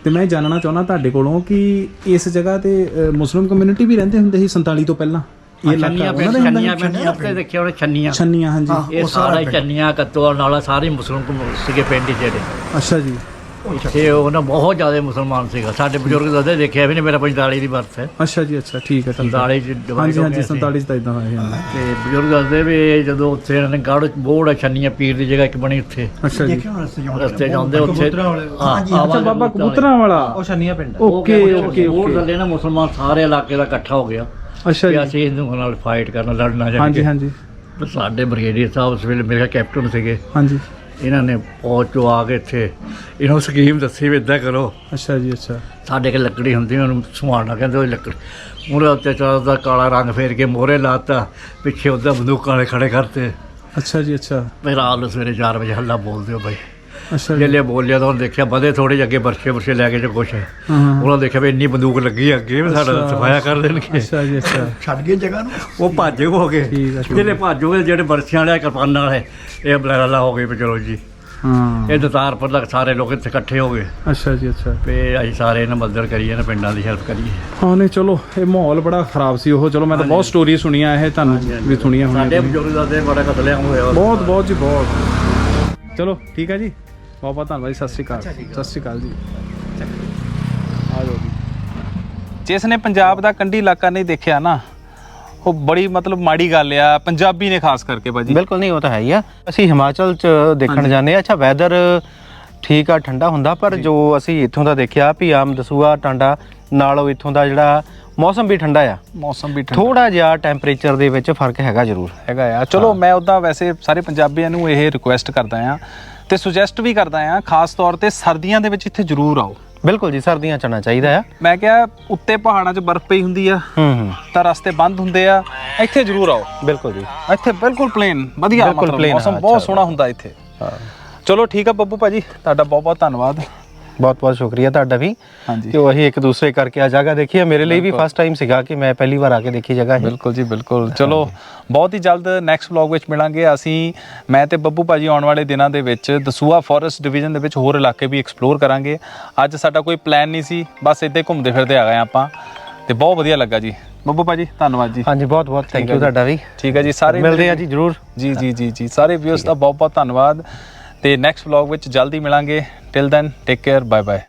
ਤੇ ਮੈਂ ਜਾਣਨਾ ਚਾਹੁੰਦਾ ਤੁਹਾਡੇ ਕੋਲੋਂ ਕਿ ਇਸ ਜਗ੍ਹਾ ਤੇ ਮੁਸਲਿਮ ਕਮਿਊਨਿਟੀ ਵੀ ਰਹਿੰਦੇ ਹੁੰਦੇ ਸੀ 47 ਤੋਂ ਪਹਿਲਾਂ? ਇਹ ਇਲਾਕਾ ਉਹਨਾਂ ਦਾ ਹੁੰਦਾ ਛੰਨੀਆਂ? ਪਿੰਡ ਉੱਤੇ ਦੇਖਿਆ ਉਹਨੇ ਛੰਨੀਆਂ। ਛੰਨੀਆਂ ਹਾਂਜੀ। ਇਹ ਉਹ ਸਾਰਾ। ਛੰਨੀਆਂ ਕੱਤੋਂ ਨਾਲਾ ਸਾਰੇ ਮੁਸਲਮਾਨ ਕੋ ਸੀਗੇ ਪਿੰਡ ਜਿਹੜੇ। ਅੱਛਾ ਜੀ। ਇੱਥੇ ਉਹਨਾਂ ਬਹੁਤ ਜ਼ਿਆਦਾ ਮੁਸਲਮਾਨ ਸੀਗਾ। ਸਾਡੇ ਬਜ਼ੁਰਗ ਦੱਸਦੇ ਦੇਖਿਆ ਵੀ ਨਹੀਂ ਮੇਰਾ 45 ਦੀ ਬਰਥ ਹੈ। ਅੱਛਾ ਜੀ ਅੱਛਾ ਠੀਕ ਹੈ ਠੀਕ ਹੈ। 47 ਚ divide ਹਾਂਜੀ ਹੋ ਹਾਂਜੀ ਸੀ। 47 ਚ ਤਾਂ ਇਦਾਂ ਹੋਇਆ ਤੇ ਬਜ਼ੁਰਗ ਦੱਸਦੇ ਵੀ ਜਦੋਂ ਉੱਥੇ ਇਹਨਾਂ ਨੇ ਗਾੜ ਬੋੜ ਛੰਨੀਆਂ ਪੀਰ ਦੀ ਜਗ੍ਹਾ ਇੱਕ ਬਣੀ ਉੱਥੇ। ਅੱਛਾ ਜੀ। ਦੇਖਿਆ ਹੋਣਾ ਰਸਤੇ ਜਾਂਦੇ ਰਸਤੇ ਜਾਂਦੇ ਉੱਥੇ। ਹਾਂ ਹਾਂਜੀ, ਅੱਛਾ ਬਾਬਾ ਕਬੂਤਰਾਂ ਵਾਲਾ। ਉਹ ਛੰਨੀਆਂ ਪਿੰਡ। ਓਕੇ ਓਕੇ ਬੋੜ ਓਕੇ। ਥੱਲੇ ਨਾ ਮੁਸਲਮਾਨ ਸਾਰੇ ਇਲਾਕੇ ਦਾ ਇਕੱਠਾ ਹੋ ਗਿਆ। ਅੱਛਾ ਜੀ। ਅਸੀਂ ਹਿੰਦੂਆਂ ਨਾਲ ਫਾਈਟ ਕਰਨਾ ਲੜਨਾ ਹਾਂਜੀ ਜਾਣੀ ਹਾਂਜੀ। ਕਿ ਸਾਡੇ ਬ੍ਰਿਗੇਡੀਅਰ ਸਾਹਿਬ ਉਸ ਵੇਲੇ ਮੇਰੇ ਕੈਪਟਨ ਸੀਗੇ। ਹਾਂਜੀ। ਇਹਨਾਂ ਨੇ ਫੌਜ ਚੋਂ ਆ ਕੇ ਇੱਥੇ ਇਹਨਾਂ ਨੂੰ ਸਕੀਮ ਦੱਸੀ ਵੀ ਇਦਾਂ ਕਰੋ। ਅੱਛਾ ਜੀ ਅੱਛਾ। ਸਾਡੇ ਕੋਲ ਲੱਕੜੀ ਹੁੰਦੀ ਉਹਨੂੰ ਸੰਭਾਲਣਾ ਕਹਿੰਦੇ ਉਹ ਲੱਕੜੀ। ਮੂਹਰੇ ਉੱਤੇ ਚਾਰ ਦਾ ਕਾਲਾ ਰੰਗ ਫੇਰ ਕੇ ਮੋਹਰੇ ਲਾਤਾ ਪਿੱਛੇ ਉਹਦਾ ਬੰਦੂਕਾਂ ਵਾਲੇ ਖੜੇ ਕਰਤੇ। ਅੱਛਾ ਜੀ ਅੱਛਾ। ਰਾਤ ਨੂੰ ਸਵੇਰੇ 4 ਵਜੇ ਹੱਲਾ ਬੋਲਦੇ ਹੋ ਬਾਈ। ਅੱਛਾ ਜੀ। ਬੋਲਿਆ ਤਾਂ ਉਹਨੇ ਦੇਖਿਆ ਵਧੇ ਥੋੜੇ ਜਿਹੇ ਅੱਗੇ ਬਰਸ਼ੇ ਬਰਸ਼ੇ ਲੈ ਕੇ ਜੋ ਕੁਛ ਹੈ। ਉਹਨਾਂ ਦੇਖਿਆ ਵੀ ਇੰਨੀ ਬੰਦੂਕ ਲੱਗੀ ਅੱਗੇ ਵੀ ਸਾਡਾ ਸਫਾਇਆ ਕਰ ਦੇਣਗੇ। ਅੱਛਾ ਜੀ ਅੱਛਾ। ਛੱਡ ਗਏ ਜਗ੍ਹਾ ਨੂੰ? ਉਹ ਭੱਜ ਹੋ ਗਏ। ਠੀਕ ਆ, ਠੀਕ ਜਿਹੜੇ ਭੱਜ ਹੋ ਗਏ ਜਿਹੜੇ ਬਰਸ਼ਿਆਂ ਵਾਲੇ ਕਿਰਪਾਨਾਂ ਵਾਲੇ ਇਹ ਬਲੈਲਾ ਹੋ ਗਏ ਵੀ ਚਲੋ ਜੀ। ਹਾਂ। ਇਹ ਦਤਾਰ ਪਰ ਤੱਕ ਸਾਰੇ ਲੋਕ ਇੱਥੇ ਇਕੱਠੇ ਹੋ ਗਏ। ਅੱਛਾ ਜੀ ਅੱਛਾ। ਤੇ ਅਸੀਂ ਸਾਰੇ ਇਹਨਾਂ ਮਦਦ ਕਰੀਏ ਨਾ ਪਿੰਡਾਂ ਦੀ ਹੈਲਪ ਕਰੀਏ। ਹਾਂ ਨਹੀਂ ਚਲੋ ਇਹ ਮਾਹੌਲ ਬੜਾ ਖਰਾਬ ਸੀ ਉਹ। ਚਲੋ ਮੈਂ ਤਾਂ ਬਹੁਤ ਸਟੋਰੀ ਸੁਣੀਆਂ ਇਹ ਤੁਹਾਨੂੰ ਵੀ ਸੁਣੀਆਂ ਸਾਡੇ ਹੋਣੀਆਂ ਬਜ਼ੁਰਗ ਦਾ ਤੇ ਬੜਾ ਕਤਲਿਆ ਹੋਇਆ। ਬਹੁਤ ਬਹੁਤ ਜੀ ਬਹੁਤ। ਚਲੋ ਠੀਕ ਹੈ ਜੀ। ਬਹੁਤ ਬਹੁਤ ਧੰਨਵਾਦ ਜੀ ਸਤਿ ਸ਼੍ਰੀ ਅਕਾਲ। ਸਤਿ ਸ਼੍ਰੀ ਅਕਾਲ ਜੀ। ਆ ਜਾਓ ਜੀ। ਜਿਸ ਨੇ ਪੰਜਾਬ ਦਾ ਕੰਢੀ ਇਲਾਕਾ ਨਹੀਂ ਦੇਖਿਆ ਨਾ ਉਹ ਬੜੀ ਮਤਲਬ ਮਾੜੀ ਗੱਲ ਆ ਪੰਜਾਬੀ ਨੇ ਖਾਸ ਕਰਕੇ ਭਾਜੀ। ਬਿਲਕੁਲ ਨਹੀਂ ਉਹ ਤਾਂ ਹੈ ਹੀ ਆ। ਅਸੀਂ ਹਿਮਾਚਲ ਚ ਦੇਖਣ ਜਾਂਦੇ ਆ ਅੱਛਾ ਵੈਦਰ ਠੀਕ ਆ ਠੰਡਾ ਹੁੰਦਾ ਪਰ ਜੋ। ਅਸੀਂ ਇੱਥੋਂ ਦਾ ਦੇਖਿਆ ਵੀ ਆਮ ਦਸੂਆ ਟਾਂਡਾ ਨਾਲੋਂ ਇੱਥੋਂ ਦਾ ਜਿਹੜਾ ਮੌਸਮ ਵੀ ਠੰਡਾ ਆ। ਮੌਸਮ ਵੀ ਠੰਡਾ। ਥੋੜਾ ਜਿਹਾ ਟੈਂਪਰੇਚਰ ਦੇ ਵਿੱਚ ਫ਼ਰਕ ਹੈਗਾ ਜ਼ਰੂਰ। ਹੈਗਾ ਆ। ਚਲੋ ਮੈਂ ਉਦਾਂ ਵੈਸੇ ਸਾਰੇ ਪੰਜਾਬੀਆਂ ਨੂੰ ਇਹ ਰਿਕੁਐਸਟ ਕਰਦਾ ਆ ਤੇ ਸੁਜੈਸਟ ਵੀ ਕਰਦਾ ਆ ਖਾਸ ਤੌਰ ਤੇ ਸਰਦੀਆਂ ਦੇ ਵਿੱਚ ਇੱਥੇ ਜ਼ਰੂਰ ਆਓ। ਬਿਲਕੁਲ ਜੀ ਸਰਦੀਆਂ ਚ ਆਉਣਾ ਚਾਹੀਦਾ ਆ। ਮੈਂ ਕਿਹਾ ਉੱਤੇ ਪਹਾੜਾਂ 'ਚ ਬਰਫ਼ ਪਈ ਹੁੰਦੀ ਆ ਹੂੰ ਹੂੰ। ਤਾਂ ਰਸਤੇ ਬੰਦ ਹੁੰਦੇ ਆ ਇੱਥੇ ਜ਼ਰੂਰ ਆਓ। ਬਿਲਕੁਲ ਜੀ। ਇੱਥੇ ਬਿਲਕੁਲ ਪਲੇਨ ਵਧੀਆ ਬਿਲਕੁਲ ਮਤਲਬ plain, ਮੌਸਮ ਬਹੁਤ ਅੱਛਾ। ਸੋਹਣਾ ਹੁੰਦਾ ਇੱਥੇ। ਚਲੋ ਠੀਕ ਆ ਬੱਬੂ ਭਾਜੀ ਤੁਹਾਡਾ ਬਹੁਤ ਬਹੁਤ ਧੰਨਵਾਦ। ਬਹੁਤ ਬਹੁਤ ਸ਼ੁਕਰੀਆ ਤੁਹਾਡਾ ਵੀ। ਹਾਂਜੀ। ਕਿ ਉਹ ਅਸੀਂ ਇੱਕ ਦੂਸਰੇ ਕਰਕੇ ਆ ਜਗ੍ਹਾ ਦੇਖੀ ਆ। ਮੇਰੇ ਲਈ ਵੀ ਫਸਟ ਟਾਈਮ ਸੀਗਾ ਕਿ ਮੈਂ ਪਹਿਲੀ ਵਾਰ ਆ ਕੇ ਦੇਖੀ ਜਗ੍ਹਾ ਇਹ। ਬਿਲਕੁਲ ਜੀ ਬਿਲਕੁਲ। ਚਲੋ ਬਹੁਤ ਹੀ ਜਲਦ ਨੈਕਸਟ ਵਲੌਗ ਵਿੱਚ ਮਿਲਾਂਗੇ। ਅਸੀਂ ਮੈਂ ਤੇ ਬੱਬੂ ਭਾਜੀ ਆਉਣ ਵਾਲੇ ਦਿਨਾਂ ਦੇ ਵਿੱਚ ਦਸੂਆ ਫੋਰੈਸਟ ਡਿਵੀਜ਼ਨ ਦੇ ਵਿੱਚ ਹੋਰ ਇਲਾਕੇ ਵੀ ਐਕਸਪਲੋਰ ਕਰਾਂਗੇ। ਅੱਜ ਸਾਡਾ ਕੋਈ ਪਲਾਨ ਨਹੀਂ ਸੀ ਬਸ ਇੱਦਾਂ ਹੀ ਘੁੰਮਦੇ ਫਿਰਦੇ ਆ ਗਏ ਆਪਾਂ। ਤੇ ਬਹੁਤ ਵਧੀਆ ਲੱਗਾ ਜੀ। ਬੱਬੂ ਭਾਜੀ ਧੰਨਵਾਦ ਜੀ। ਹਾਂਜੀ ਬਹੁਤ ਬਹੁਤ ਥੈਂਕ ਹੈ ਯੂ। ਤੁਹਾਡਾ ਵੀ। ਠੀਕ ਹੈ ਜੀ ਸਾਰੇ ਮਿਲਦੇ ਆ ਜੀ ਜਰੂਰ। ਜੀ ਜੀ ਜੀ ਜੀ। ਸਾਰੇ ਵਿਊਅਰਸ ਦਾ ਬਹੁਤ ਬਹੁਤ ਧੰਨਵਾਦ। ਤੇ ਨੈਕਸਟ ਵਲੌਗ ਵਿੱਚ ਜਲਦੀ ਮਿਲਾਂਗੇ। Till then take care bye bye